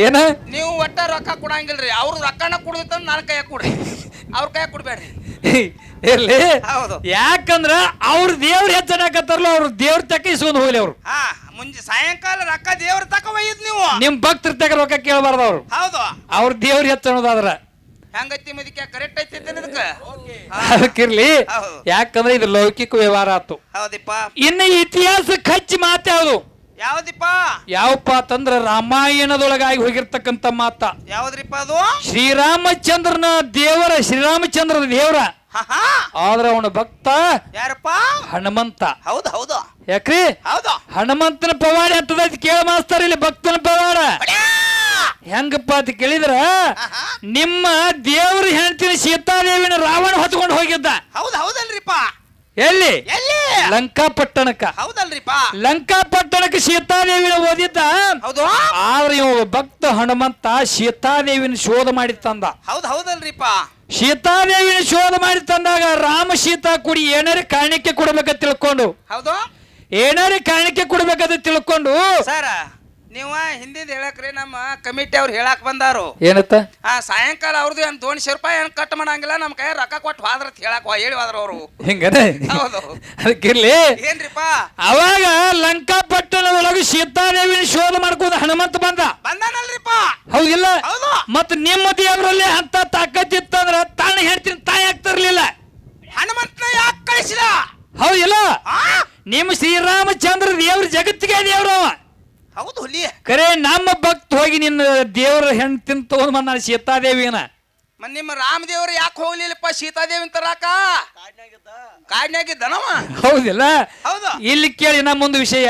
ಏನ? ನೀವು ಒಟ್ಟ ರೊಕ್ಕ ಕೊಡಂಗಿಲ್ರಿ ಅವ್ರು ರೊಕ್ಕನ ಕುಡ್ದಿತ್ತ ನನ್ನ ಕೈಯಾಗ ಕೊಡ್ರಿ. ಅವ್ರ ಕೈಯಾಗ ಕೊಡ್ಬೇಡ್ರಿ. ಇರ್ಲಿ. ಹೌದು. ಯಾಕಂದ್ರ ಅವ್ರ ದೇವ್ರ ಹೆಚ್ಚನಾಕತ್ತಾರಲ್ಲ ಅವ್ರ ದೇವ್ರ ತಕ್ಕ ಇಸ್ಕೊಂಡ್ ಹೋಗ್ಲಿ ಅವ್ರು. ಹಾ ಮುಂಜೆ ಸಾಯಂಕಾಲ ರೊಕ್ಕ ದೇವ್ರ ತಕ ಒಯ್ಯದ್ ನೀವು. ನಿಮ್ ಭಕ್ತರ ತಕ್ಕ ರೊಕ್ಕ ಕೇಳಬಾರ್ದು ಅವ್ರು. ಹೌದು. ಅವ್ರ ದೇವ್ರ ಹೆಚ್ಚನೋದಾದ್ರ ಹೆಂಗೈತಿ ಮದಿಕೆ? ಕರೆಕ್ಟ್ ಐತಿ ಇದಕ್ಕ. ಅದಕ್ಕಿರ್ಲಿ ಹೌದು. ಯಾಕಂದ್ರೆ ಇದು ಲೌಕಿಕ ವ್ಯವಹಾರ ಆತು. ಹೌದಿಪ್ಪ. ಇನ್ನು ಇತಿಹಾಸ ಖರ್ಚು ಮಾತ್ಯಾವ್ದು ಯಾವ್ದಿಪ್ಪ? ಯಾವಪ್ಪ ಅಂತಂದ್ರ ರಾಮಾಯಣದೊಳಗಾಗಿ ಹೋಗಿರ್ತಕ್ಕಂತ ಮಾತ. ಯಾವ್ದ್ರಿಪ್ಪ ಅದು? ಶ್ರೀರಾಮಚಂದ್ರನ ದೇವರ ಶ್ರೀರಾಮಚಂದ್ರನ ದೇವರ. ಆದ್ರ ಅವನ ಭಕ್ತ ಯಾರಪ್ಪ? ಹನುಮಂತ. ಹೌದು ಹೌದು. ಯಾಕ್ರಿ? ಹೌದು. ಹನುಮಂತನ ಪವಾಡ ಅಂತದ ಕೇಳ ಮಾಸ್ತಾರ ಇಲ್ಲಿ ಭಕ್ತನ ಪವಾಡ! ಹೆಂಗಪ್ಪ ಅಂತ ಕೇಳಿದ್ರ. ನಿಮ್ಮ ದೇವ್ರ ಹೆಂಡತಿನ ಸೀತಾದೇವಿನ ರಾವಣ ಹೊತ್ಕೊಂಡು ಹೋಗಿದ್ದ. ಹೌದು ಹೌದಲ್ರಿಪ್ಪ. ಎಲ್ಲಿ? ಎಲ್ಲಿ? ಲಂಕಾಪಟ್ಟಣಕ್ಕ. ಹೌದಲ್ರಿಪ್ಪ. ಲಂಕಾಪಟ್ಟಣಕ್ಕೆ ಸೀತಾದೇವಿನ ಓದಿದ್ದ? ಹೌದು. ಆದ್ರೆ ಇವ ಭಕ್ತ ಹನುಮಂತ ಸೀತಾದೇವಿನ ಶೋಧ ಮಾಡಿ ತಂದ. ಹೌದು ಹೌದಲ್ರಿಪ್ಪ. ಸೀತಾದೇವಿನ ಶೋಧ ಮಾಡಿ ತಂದಾಗ ರಾಮ ಸೀತಾ ಕುಡಿ ಏನಾರ ಕಾಣಿಕೆ ಕೊಡ್ಬೇಕ ತಿಳ್ಕೊಂಡು. ಹೌದು. ಏನಾರ ಕಾಣಿಕೆ ಕೊಡ್ಬೇಕಂತ ತಿಳ್ಕೊಂಡು ಸರ. ನೀವು ಹಿಂದಿಂದ ಹೇಳಕ್ರಿ ನಮ್ಮ ಕಮಿಟಿ ಅವ್ರು ಹೇಳಕ್ ಬಂದಾರು. ಏನತ್ತ? ಆ ಸಾಯಂಕಾಲ ಅವ್ರದ್ದು ಏನ್ ದೋಣಿ ರೂಪಾಯಿ ಏನ್ ಕಟ್ ಮಾಡಂಗಿಲ್ಲ ನಮ್ ಕೈ ರೊಕ್ಕ ಕೊಟ್ಟು ಹೋದ್ರ ಹೇಳಕ್ ಹೋ- ಹೇಳಿ ಹೋದ್ರ ಅವರು. ಹಿಂಗನೆ? ಹೌದು. ಅದಕ್ಕಿರ್ಲಿ ಏನ್ರಿಪ್ಪ? ಅವಾಗ ಲಂಕಾಪಟ್ಟಣದೊಳಗೆ ಸೀತಾದೇವಿನ ಶೋಧ ಮಾಡ್ಕೋದ ಹನುಮಂತ ಬಂದ. ಬಂದಾನಲ್ರಿಪ್ಪ. ಹೌದಿಲ್ಲ? ಹೌದು. ಮತ್ ನಿಮ್ಮ ದೇವರಲ್ಲಿ ಅಂತ ತಾಕತ್ತಿತ್ತಂದ್ರ ತಾಣ ಹೇಳ್ತೀನಿ ತಾಯಿ ಆಗ್ತಿರ್ಲಿಲ್ಲ ಹನುಮಂತನ ಯಾಕೆ ಕಳಿಸಿದ? ಹೌದಿಲ್ಲ? ಆ? ನಿಮ್ಮ ಶ್ರೀರಾಮಚಂದ್ರ ದೇವ್ರ ಜಗತ್ತಿಗೆ ದೇವ್ರ ಅವ ಹೌದು ಕರೆ ನಮ್ಮ ಭಕ್ತ ಹೋಗಿ ನಿನ್ನ ದೇವರ ಹೆಣ್ತಿನ ತಗೊಂಡ್ ಬಂದ ಸೀತಾದೇವಿನ ಮತ್ ನಿಮ್ಮ ರಾಮದೇವ್ರು ಯಾಕೆ ಹೋಗ್ಲಿಲ್ಲಪ್ಪ? ಸೀತಾದೇವಿನ ತರಾಕ? ಕಾಡ್ನಾಗಿದ್ದನವ ಹೌದಿಲ್ಲ? ಹೌದು. ಇಲ್ಲಿ ಕೇಳಿ ನಮ್ಮ ಒಂದು ವಿಷಯ.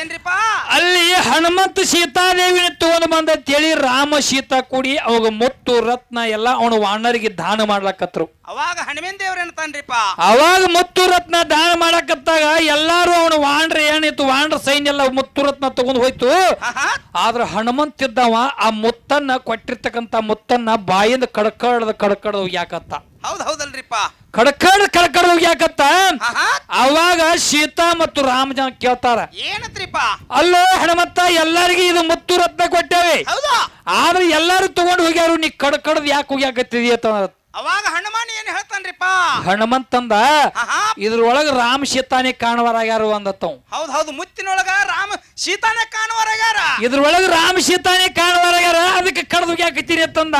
ಏನ್ರಿಪ್ಪ? ಅಲ್ಲಿ ಹನುಮಂತ ಸೀತಾದೇವಿನ ತಗೊಂಡು ಬಂದ ತಿಳಿ ರಾಮ ಸೀತಾ ಕೂಡಿ ಅವಾಗ ಮುತ್ತು ರತ್ನ ಎಲ್ಲ ಅವನ ವಾಣರಿಗೆ ದಾನ ಮಾಡ್ಲಕತ್ರು. ಅವಾಗ ಹನುಮನ್ ದೇವ್ರ ಏನತಾನ್ರಿಪ್ಪ? ಅವಾಗ ಮುತ್ತು ರತ್ನ ದಾನ ಮಾಡಕತ್ತಾಗ ಎಲ್ಲಾರು ಅವನ ವಾಣ್ರ ಏನಿತ್ತು? ವಾಣ್ರ ಸೈನ್ಯ ಎಲ್ಲ ಮುತ್ತು ರತ್ನ ತಗೊಂಡ್ ಹೋಯ್ತು. ಆದ್ರೆ ಹನುಮಂತ ಇದ್ದವ ಆ ಮುತ್ತನ್ನ ಕೊಟ್ಟಿರ್ತಕ್ಕಂತ ಮುತ್ತನ್ನ ಬಾಯಿಂದ ಕಡ್ಕಡ್ದ ಕಡ್ಕಡ್ದ ಯಾಕತ್ತ ಹೌದ್ ಹೌದಲ್ರಿಪ್ಪ. ಕಡಕಡ ಕಡ್ಕಡ್ದ ಯಾಕತ್ತ ಆಹಾ. ಅವಾಗ ಸೀತಾ ಮತ್ತು ರಾಮ ಜನ ಕೇಳ್ತಾರ ಏನತ್ರಿಪ್ಪ? ಅಲ್ಲೋ ಹಣಮತ್ತ ಎಲ್ಲರಿಗೂ ಇದು ಮುತ್ತು ರತ್ನ ಕೊಟ್ಟೇವೆ. ಹೌದಾ? ಆದ್ರೆ ಎಲ್ಲಾರು ತಗೊಂಡು ಹೋಗ್ಯಾರು ನೀ ಕಡ್ ಕಡ್ದು ಯಾಕೆ ಹೋಗ್ಯಾಕತ್ತಿದಿ ಅಂತ ಅವಾಗ ಹನುಮಾನ್ ಏನ್ ಹೇಳ್ತಾನ್ರಿಪ್ಪ? ಹನುಮಂತಂದ ಇದ್ರೊಳಗ ರಾಮ ಸೀತಾನೇ ಕಾಣುವರಾಗ್ಯಾರ ಅಂದತ್ತವ್. ಹೌದ್ ಹೌದು ಮುತ್ತಿನೊಳಗ ರಾಮ ಸೀತಾನೆ ಕಾಣುವರಾಗ್ಯಾರ ಇದ್ರೊಳಗ ರಾಮ ಸೀತಾನೇ ಕಾಣುವರಾಗ್ಯಾರ ಅದಕ್ಕೆ ಕಡ್ದು ಯಾಕತ್ತೀರಿ ಅಂತಂದ.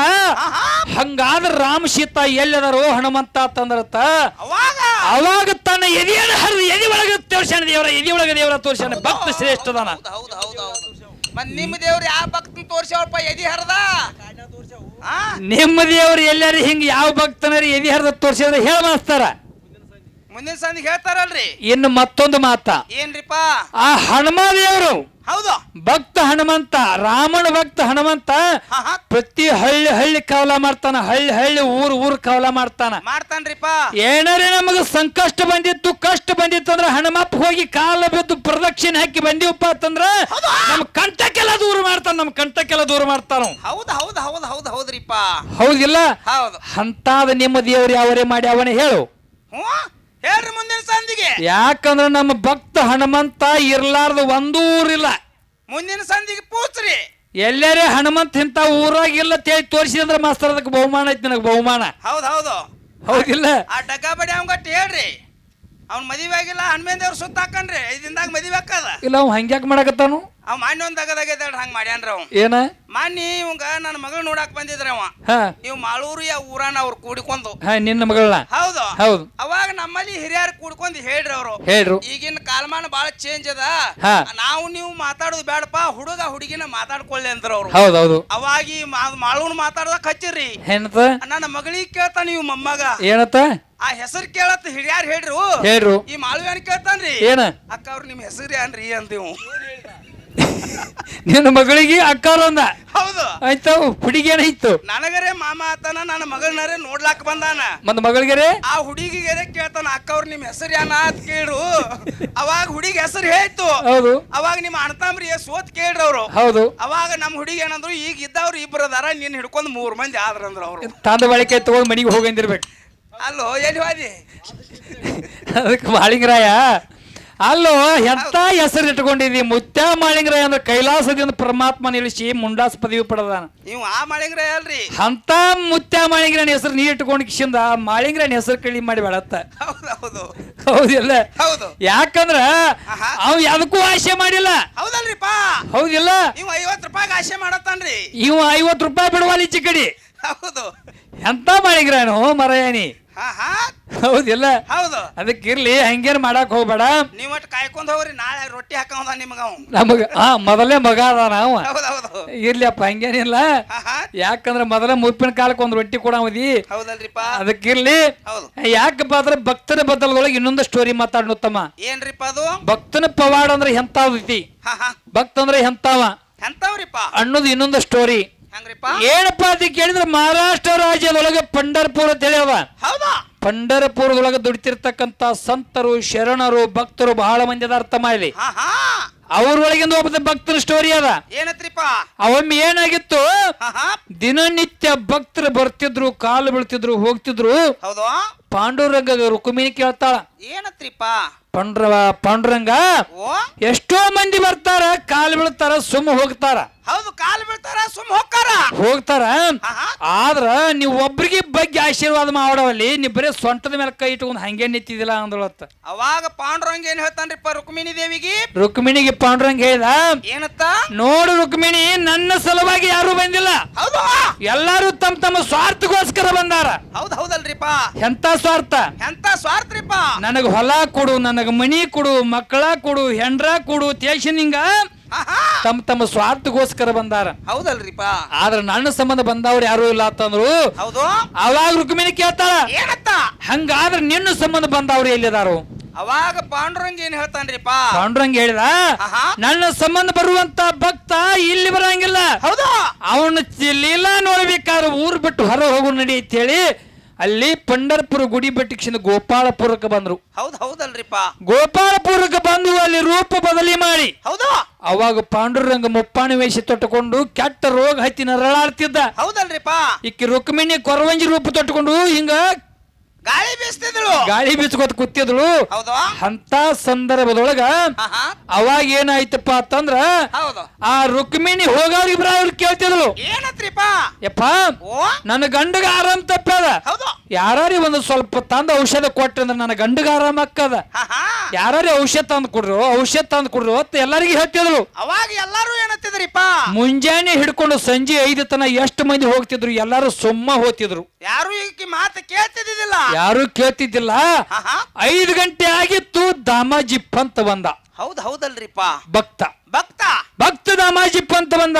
ಹಂಗಾದ್ರ ರಾಮ ಸೀತಾ ಎಲ್ಲದಾರೋ ಹನುಮಂತ ಅಂತಂದ್ರತ ಅವಾಗ? ಅವಾಗ ತನ್ನ ಎದೆಯನ್ನು ಹರಿದು ಎದೆ ಒಳಗ ತೋರ್ಸ್ಯಾನ ದೇವರ ಎದೆ ಒಳಗ ದೇವರ ತೋರ್ಸ್ಯಾನ ಭಕ್ತ ಶ್ರೇಷ್ಠದಾನ ಹೌದ್ ಹೌದ್ ಹೌದ್ ಹೌದು. ಮತ್ ನಿಮ್ಮ ದೇವ್ರ ಯಾವ ಭಕ್ತನ್ ತೋರ್ಸ್ಯಾವಪ್ಪ ಎದಿ ಹರದ? ನಿಮ್ಮ ದೇವ್ರು ಎಲ್ಲಾರು ಹಿಂಗ ಯಾವ ಭಕ್ತನರಿ ಎದಿ ಹರಿದ ತೋರಿಸಿದ್ರ ಹೇಳ ಮಾಸ್ತಾರ ಮುಂದಿನ ಸಂದಿಗೆ ಹೇಳ್ತಾರಲ್ರಿ. ಇನ್ನು ಮತ್ತೊಂದು ಮಾತ. ಏನ್ರಿಪಾ ಆ ಹನುಮ ದೇವರು ಹೌದು. ಭಕ್ತ ಹನುಮಂತ ರಾಮನ ಭಕ್ತ ಹನುಮಂತ ಪ್ರತಿ ಹಳ್ಳಿ ಹಳ್ಳಿ ಕವಲ ಮಾಡ್ತಾನ ಹಳ್ಳಿ ಹಳ್ಳಿ ಊರ್ ಊರ್ ಕವಲ ಮಾಡ್ತಾನ. ಮಾಡ್ತಾನ್ರಿಪ್ಪ. ಏನಾರೇ ನಮಗ ಸಂಕಷ್ಟ ಬಂದಿತ್ತು ಕಷ್ಟ ಬಂದಿತ್ತು ಅಂದ್ರೆ ಹನುಮಪ್ಪ ಹೋಗಿ ಕಾಲ ಬಿದ್ದು ಪ್ರದಕ್ಷಿಣೆ ಹಾಕಿ ಬಂದಿವಪ್ಪ ಅಂತಂದ್ರ ನಮ್ ಕಂಠಕ್ಕೆಲ್ಲ ದೂರ ಮಾಡ್ತಾನ ನಮ್ ಕಂಠಕ್ಕೆಲ್ಲ ದೂರ ಮಾಡ್ತಾನ ಅವ. ಹೌದು ಹೌದು ಹೌದು ಹೌದು ಹೌದ್ರಿಪ್ಪ. ಹೌದಿಲ್ಲ? ಹೌದು. ಅಂತಾದ ನಿಮ್ಮ ದೇವ್ರು ಯಾವರೇ ಮಾಡಿ ಅವನೇ ಹೇಳು. ಹ್ಞೂ ಹೇಳ್ರಿ ಮುಂದಿನ ಸಂಧಿಗೆ. ಯಾಕಂದ್ರ ನಮ್ಮ ಭಕ್ತ ಹನುಮಂತ ಇರ್ಲಾರ್ದ ಒಂದೂ ಊರಿಲ್ಲ. ಮುಂದಿನ ಸಂದಿಗೆ ಪೂತ್ರಿ. ಎಲ್ಲರೇ ಹನುಮಂತ ಇಂತ ಊರಾಗ ಇಲ್ಲ ತೇಳಿ ತೋರಿಸಿದ್ರೆ ಮಾಸ್ತರ್ ಅದಕ್ಕೆ ಬಹುಮಾನ ಐತಿ ನನಗೆ ಬಹುಮಾನ. ಹೌದ್ ಹೌದು. ಹೌದಿಲ್ಲ? ಆ ಡಗ್ಗ ಬಡಿ ಅವಂಗಟ್ಟು ಹೇಳ್ರಿ. ಅವ್ನ ಮದುವೆ ಆಗಿಲ್ಲ ಹನುಮೇನ್ ದೇವ್ರ ಸುತ್ತ ಹಾಕನ್ರಿ. ಐದಿಂದಾಗ ಮದುವೆ ಹಾಕದ ಇಲ್ಲ ಅವ್ ಹಂಗ್ಯಾಕ್ ಮಾಡಕತ್ತಾನು? ಅವ್ ಮಾನ್ಯ ಒಂದ್ ದಗದಾಗೈತೆ ಹಂಗ ಮಾಡ್ಯಾನ್ರಿ ಅವ್ ಏನ? ಮಾನ್ಯ ಇವಂಗ ನನ್ನ ಮಗಳು ನೋಡಾಕ್ ಬಂದಿದ್ರಿ ಅವ. ಹಾ. ನೀವು ಮಾಳೂರು ಯಾವ ಊರಾನ ಅವ್ರು ಕೂಡಿಕೊಂಡು ಹಾ ನಿನ್ನ ಮಗಳನ್ನ? ಹೌದು. ಹೌದು. ಅವಾಗ ನಮ್ಮಲ್ಲಿ ಹಿರಿಯರು ಕೂಡ್ಕೊಂಡು ಹೇಳ್ರಿ ಅವರು. ಹೇಳ್ರು. ಈಗಿನ ಕಾಲಮಾನ ಬಾಳ ಚೇಂಜ್ ಅದ. ಹಾ. ನಾವು ನೀವು ಮಾತಾಡೋದು ಬೇಡಪ್ಪ ಹುಡುಗ ಹುಡುಗಿನ ಮಾತಾಡ್ಕೊಳ್ಳಿ ಅಂದ್ರ ಅವ್ರು. ಹೌದೌದು ಅವಾಗ ಈ ಮಾಳೂನ್ ಮಾತಾಡ್ದಕ್ ಹಚ್ಚಿರ್ರಿ. ಏನತ? ನನ್ನ ಮಗಳಿಗೆ ಕೇಳ್ತಾನ ನೀವು ಮೊಮ್ಮಗ. ಏನತ? ಆ ಹೆಸರು ಕೇಳತ್ ಹಿರಿಯಾರ್ ಹೇಳ್ರು. ಹೇಳ್ರು. ಈ ಮಾಳು ಅನ್ ಕೇಳ್ತಾನ್ರಿ? ಏನ? ಅಕ್ಕ ಅವ್ರ ನಿಮ್ ಹೆಸರು ಏನ್ರಿ ಅಂತೀವು ನಿನ್ನ ಮಗಳಿಗೆ ಅಕ್ಕ ಅವ್ರಂದ ಹೌದು. ಆಯ್ತು ಹುಡುಗಿ ಇತ್ತು? ನನಗರೇ ಮಾಮ ಆತನ ನನ್ನ ಮಗಳನರೆ ನೋಡ್ಲಾಕ್ ಬಂದಾನ. ಮತ್ ಮಗಳಿಗೆರೆ? ಆ ಹುಡುಗಿಗೆರೆ ಕೇಳ್ತಾನ ಅಕ್ಕ ಅವ್ರ ನಿಮ್ ಹೆಸರು ಏನ ಅಂತ ಕೇಳ್ರು. ಅವಾಗ ಹುಡುಗಿ ಹೆಸರು ಹೇಳ್ತು. ಹೌದು. ಅವಾಗ ನಿಮ್ಮ ಅಣ್ತಾಮ್ರಿ ಸೋತ್ ಕೇಳ್ರಿ ಅವ್ರು. ಹೌದು. ಅವಾಗ ನಮ್ಮ ಹುಡುಗಿ ಏನಂದ್ರು ಈಗ ಇದ್ದವ್ರು ಇಬ್ರು ಅದಾರ ನೀನ್ ಹಿಡ್ಕೊಂಡ್ ಮೂರ್ ಮಂದಿ ಆದ್ರಂದ್ರ ಅವ್ರು. ತಂದ ಬಳಿಕೆ ತಗೊಂಡ್ ಮನಿಗೆ ಹೋಗಂದಿರ್ಬೇಕು ಅಲ್ಲೋ ಎಲ್ಲಿ ಹೋದಿ? ಅದಕ್ಕೆ ಮಾಳಿಂಗರಾಯ. ಅಲ್ಲೋ ಎಂತ ಹೆಸರು ಇಟ್ಕೊಂಡಿದ್ದೀವಿ ಮುತ್ಯ ಮಾಳಿಂಗರಾಯ ಅಂದ್ರೆ ಕೈಲಾಸದಿಂದ ಪರಮಾತ್ಮ ನಿಲ್ಲಿಸಿ ಮುಂಡಾಸ್ ಪದವಿ ಪಡೆದಾನ. ನೀವು ಆ ಮಾಳಿಂಗರಾಯ ಅಲ್ರಿ. ಅಂತ ಮುತ್ಯ ಮಾಳಿಂಗರಾಯ ಹೆಸರು ನೀ ಇಟ್ಕೊಂಡು ಕಿಶಿಂದ ಮಾಳಿಂಗರಾಯ ಹೆಸರು ಕಳಿ ಮಾಡಿ ಬೆಳತ್ತ ಹೌದು ಹೌದು. ಹೌದಿಲ್ಲ? ಹೌದು. ಯಾಕಂದ್ರ. ಅವ್ ಯಾವ್ದಕ್ಕೂ ಆಸೆ ಮಾಡಿಲ್ಲ. ಹೌದಲ್ರಿಪ್ಪ ಹೌದಿಲ್ಲ? ನೀವು ಐವತ್ತು ರೂಪಾಯಿಗೆ ಆಸೆ ಮಾಡತ್ತಾನ್ರಿ. ನೀವು ಐವತ್ತು ರೂಪಾಯಿ ಬಿಡುವಲ್ಲಿ ಚಿಕ್ಕಡಿ ಕಡಿ. ಹೌದು. ಎಂತ ಮಾಳಿಂಗ್ರಾನು ಮರಯಾನಿ? ಹೌದಿಲ್ಲ. ಹೌದು. ಅದಕ್ಕೆ ಇರ್ಲಿ ಹಂಗೇನ್ ಮಾಡಕ್ ಹೋಗ್ಬೇಡ. ನೀವ್ ಒಟ್ಟು ಕಾಯ್ಕೊಂಡ್ ಹೋಗ್ರಿ ನಾಳೆ ರೊಟ್ಟಿ ಹಾಕೊಂಡ ನಿಮ್ಗ ಅವ್. ನಮಗ ಹಾ ಮೊದಲೇ ಮಗ ಅದ ನಾವು ಹೌದು ಹೌದು. ಇರ್ಲಿಯಪ್ಪ ಹಂಗೇನಿಲ್ಲ. ಯಾಕಂದ್ರ ಮೊದಲ ಮುಪ್ಪಿನ ಕಾಲಕ್ಕೆ ಒಂದ್ ರೊಟ್ಟಿ ಕೊಡ ಹೌದಲ್ರಿಪ್ಪ. ಅದಕ್ಕಿರ್ಲಿ ಹೌದು. ಯಾಕಪ್ಪ ಅಂದ್ರೆ ಭಕ್ತರ ಬದಲದೊಳಗೆ ಇನ್ನೊಂದು ಸ್ಟೋರಿ ಉತ್ತಮ. ಏನ್ರಿಪ್ಪ ಅದು? ಭಕ್ತನ ಪವಾಡ ಅಂದ್ರೆ ಹಾ ಭಕ್ತ ಅಂದ್ರೆ ಎಂತಾವ? ಎಂತವ್ರಿಪ್ಪ? ಅನ್ನೋದು ಇನ್ನೊಂದು ಸ್ಟೋರಿ ಏನಪ್ಪ ಅಂತ ಕೇಳಿದ್ರೆ ಮಹಾರಾಷ್ಟ್ರ ರಾಜ್ಯದೊಳಗೆ ಪಂಡರ್ಪುರ ತಿಳಿಯವ ಪಂಡರಪುರದೊಳಗೆ ದುಡಿತಿರ್ತಕ್ಕಂತ ಸಂತರು ಶರಣರು ಭಕ್ತರು ಬಹಳ ಮಂದಿ ಅದ ಅರ್ಥ ಮಾಡಿ ಅವ್ರೊಳಗಿಂದ ಒಬ್ಬ ಭಕ್ತರ ಸ್ಟೋರಿ ಅದ. ಏನತ್ರಿಪ್ಪ? ಅವೊಮ್ಮೆ ಏನಾಗಿತ್ತು? ದಿನನಿತ್ಯ ಭಕ್ತರು ಬರ್ತಿದ್ರು ಕಾಲು ಬೀಳ್ತಿದ್ರು ಹೋಗ್ತಿದ್ರು. ಹೌದು. ಪಾಂಡುರಂಗ ರುಕ್ಮಿಣಿ ಕೇಳ್ತಾಳ. ಏನತ್ರಿಪ್ಪ? ಪಂಡ್ರವ ಪಾಂಡುರಂಗ ಎಷ್ಟೋ ಮಂದಿ ಬರ್ತಾರ ಕಾಲು ಬೀಳ್ತಾರ ಸುಮ್ಮ ಹೋಗ್ತಾರ. ಹೌದು ಕಾಲ್ ಬೀಳ್ತಾರ ಸುಮ್ ಹೋಗ್ತಾರ? ಹೋಗ್ತಾರ ಆದ್ರ ನೀವು ಒಬ್ರಿಗೆ ಬಗ್ಗೆ ಆಶೀರ್ವಾದ ಮಾಡೋವಲ್ಲಿ ನೀವ್ ಬರೀ ಸೊಂಟದ ಮೇಲೆ ಕೈ ಇಟ್ಕೊಂಡು ಹಂಗೆ ನಿಂತಿದಿಲ್ಲ ಅಂದಳತ್ತ ಅವಾಗ ಪಾಂಡುರಂಗ ಏನ್ ಹೇಳ್ತಾನ್ರಿಪ್ಪ ರುಕ್ಮಿಣಿ ದೇವಿಗೆ? ರುಕ್ಮಿಣಿಗೆ ಪಾಂಡುರಂಗ ಹೇಳ ಏನತ್ತ? ನೋಡು ರುಕ್ಮಿಣಿ ನನ್ನ ಸಲುವಾಗಿ ಯಾರು ಬಂದಿಲ್ಲ. ಹೌದು. ಎಲ್ಲಾರು ತಮ್ಮ ತಮ್ಮ ಸ್ವಾರ್ಥಗೋಸ್ಕರ ಬಂದಾರ. ಹೌದ್ ಹೌದಲ್ರಿಪ್ಪ. ಎಂತ ಸ್ವಾರ್ಥ? ಎಂತ ಸ್ವಾರ್ಥರಿಪ್ಪ? ನನಗ ಹೊಲ ಕೊಡು ನನಗ ಮನಿ ಕೊಡು ಮಕ್ಕಳ ಕೊಡು ಹೆಂಡ್ರ ಕೊಡು ತೇಶನಿಂಗ ಹಾ ತಮ್ಮ ತಮ್ಮ ಸ್ವಾರ್ಥಗೋಸ್ಕರ ಬಂದಾರ. ಹೌದಲ್ರಿಪ್ಪ. ಆದ್ರ ನನ್ನ ಸಂಬಂಧ ಬಂದವ್ರು ಯಾರು ಇಲ್ಲ ಅಂತಂದ್ರು ಹೌದು. ಅವಾಗ ರುಕ್ಮಿಣಿ ಕೇಳ್ತಾಳ ಏನತ್ತ? ಹಂಗಾದ್ರ ನಿನ್ನ ಸಂಬಂಧ ಬಂದವ್ರು ಎಲ್ಲಿದಾರು? ಅವಾಗ ಪಾಂಡುರಂಗ ಏನ್ ಹೇಳ್ತಾನ್ರಿಪ್ಪ? ಪಾಂಡುರಂಗ ಹೇಳಿದ. ನನ್ನ ಸಂಬಂಧ ಬರುವಂತ ಭಕ್ತ ಇಲ್ಲಿ ಬರಂಗಿಲ್ಲ. ಹೌದು. ಅವನು ಲೀಲಾ ನೋಡ್ಬೇಕಾದ್ರೆ ಊರ್ ಬಿಟ್ಟು ಹೊರ ಹೋಗು ನಡಿ ಅಂತೇಳಿ ಅಲ್ಲಿ ಪಂಡರ್ಪುರ ಗುಡಿ ಬೆಟ್ಟಿಕ್ಷಿಂದ ಗೋಪಾಲಪುರಕ್ಕೆ ಬಂದ್ರು. ಹೌದ್ ಹೌದಲ್ರಿಪ್ಪ. ಗೋಪಾಲಪುರಕ್ಕೆ ಬಂದು ಅಲ್ಲಿ ರೂಪ ಬದಲಿ ಮಾಡಿ. ಹೌದು? ಅವಾಗ ಪಾಂಡುರಂಗ ಮುಪ್ಪಾಣಿ ವೇಷ ತೊಟ್ಟುಕೊಂಡು ಕೆಟ್ಟ ರೋಗ ಹತ್ತಿ ನರಳಾಡ್ತಿದ್ದ. ಹೌದಲ್ರಿಪ್ಪ. ಇಕ್ಕಿ ರುಕ್ಮಿಣಿ ಕೊರವಂಜಿ ರೂಪ ತೊಟ್ಟುಕೊಂಡು ಹಿಂಗ ಗಾಳಿ ಬೀಸ್ತಿದ್ಳು ಗಾಳಿ ಬೀಸ್ಕೊತ ಕೂತಿದ್ಳು ಹೌದು. ಅಂತ ಸಂದರ್ಭದೊಳಗ ಅವಾಗ ಏನಾಯ್ತಪ್ಪ ಅಂತಂದ್ರ ಹೌದು. ಆ ರುಕ್ಮಿಣಿ ಹೋಗೋರಿಬ್ರ ಅವ್ರು ಕೇಳ್ತಿದ್ಳು ಏನತ್ರಿಪ್ಪ? ಯಪ್ಪ ಓ. ನನ್ನ ಗಂಡಗ ಆರಾಮ್ ತಪ್ಪದ ಹೌದು. ಯಾರು ಒಂದು ಸ್ವಲ್ಪ ತಂದ ಔಷಧ ಕೊಟ್ರಂದ್ರ ನನ್ನ ಗಂಡಗ ಆರಾಮ್ ಅಕ್ಕದ. ಆಹಾ. ಯಾರು ಔಷಧ ತಂದು ಕೊಡ್ರು ಔಷಧ ತಂದು ಕೊಡ್ರು ಅಂತ ಎಲ್ಲರಿಗೂ ಹೇಳ್ತಿದ್ರು ಅವಾಗ ಎಲ್ಲಾರು ಏನತ್ತಿದ್ರಿಪ್ಪ? ಮುಂಜಾನೆ ಹಿಡ್ಕೊಂಡು ಸಂಜೆ ಐದು ತನ ಎಷ್ಟು ಮಂದಿ ಹೋಗ್ತಿದ್ರು ಎಲ್ಲಾರು ಸುಮ್ಮ ಹೋಗ್ತಿದ್ರು. ಯಾರು ಈಕಿ ಮಾತು ಕೇಳ್ತಿದ್ದಿಲ್ಲ ಯಾರು ಕೇಳ್ತಿದ್ದಿಲ್ಲ? ಐದು ಗಂಟೆ ಆಗಿತ್ತು ದಾಮಾಜಿ ಅಂತ ಬಂದ. ಹೌದ್ ಹೌದಲ್ರಿಪ್ಪ. ಭಕ್ತ. ಭಕ್ತ? ಭಕ್ತ ದಾಮಾಜಿಪ್ಪ ಪಂತ ಬಂದ?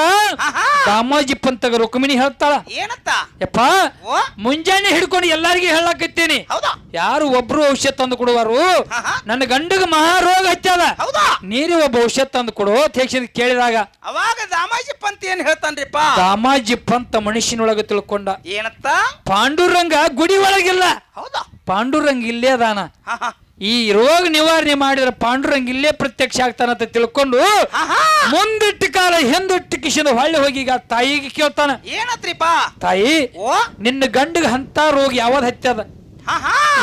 ದಾಮಾಜಿಪ್ಪ ಅಂತ ರುಕ್ಮಿಣಿ ಹೇಳ್ತಾಳ. ಏನತ್ತ? ಯಪ್ಪ ಓ. ಮುಂಜಾನೆ ಹಿಡ್ಕೊಂಡು ಎಲ್ಲಾರಿಗೂ ಹೇಳಕತ್ತೀನಿ. ಹೌದಾ? ಯಾರು ಒಬ್ರು ಔಷಧ ತಂದು ಕೊಡುವರು? ನನ್ನ ಗಂಡಗ ಮಹಾರೋಗ ಹಚ್ಚದ ಹೌದಾ? ನೀರಿ ಒಬ್ಬ ಔಷಧ ತಂದು ಕೊಡು ತಕ್ಷಣ ಕೇಳಿದಾಗ. ಅವಾಗ ದಾಮಾಜಿಪ್ಪ ಅಂತ ಏನ್ ಹೇಳ್ತಾನ್ರಿಪ್ಪ? ದಾಮಾಜಿಪ್ಪ ಪಂತ ಮನುಷ್ಯನೊಳಗೆ ತಿಳ್ಕೊಂಡ. ಏನತ್ತ? ಪಾಂಡುರಂಗ ಗುಡಿ ಒಳಗಿಲ್ಲ. ಹೌದಾ? ಪಾಂಡುರಂಗ ಇಲ್ಲೇ ಅದಾನ. ಹಾ ಹಾ ಈ ರೋಗ ನಿವಾರಣೆ ಮಾಡಿದ್ರೆ ಪಾಂಡುರಂಗ ಇಲ್ಲೇ ಪ್ರತ್ಯಕ್ಷ ಆಗ್ತಾನಂತ ತಿಳ್ಕೊಂಡು ಮುಂದಿಟ್ಟ ಕಾಲ ಹಿಂದಿಟ್ಟು ಕಿಶನ ಹೊಳ್ಳಿ ಹೋಗಿ ಈಗ ತಾಯಿಗೆ ಕೇಳ್ತಾನ. ಏನತ್ರಿಪ ತಾಯಿ ಓ? ನಿನ್ನ ಗಂಡಗ ಅಂತ ರೋಗ ಯಾವ್ದು ಹತ್ತದ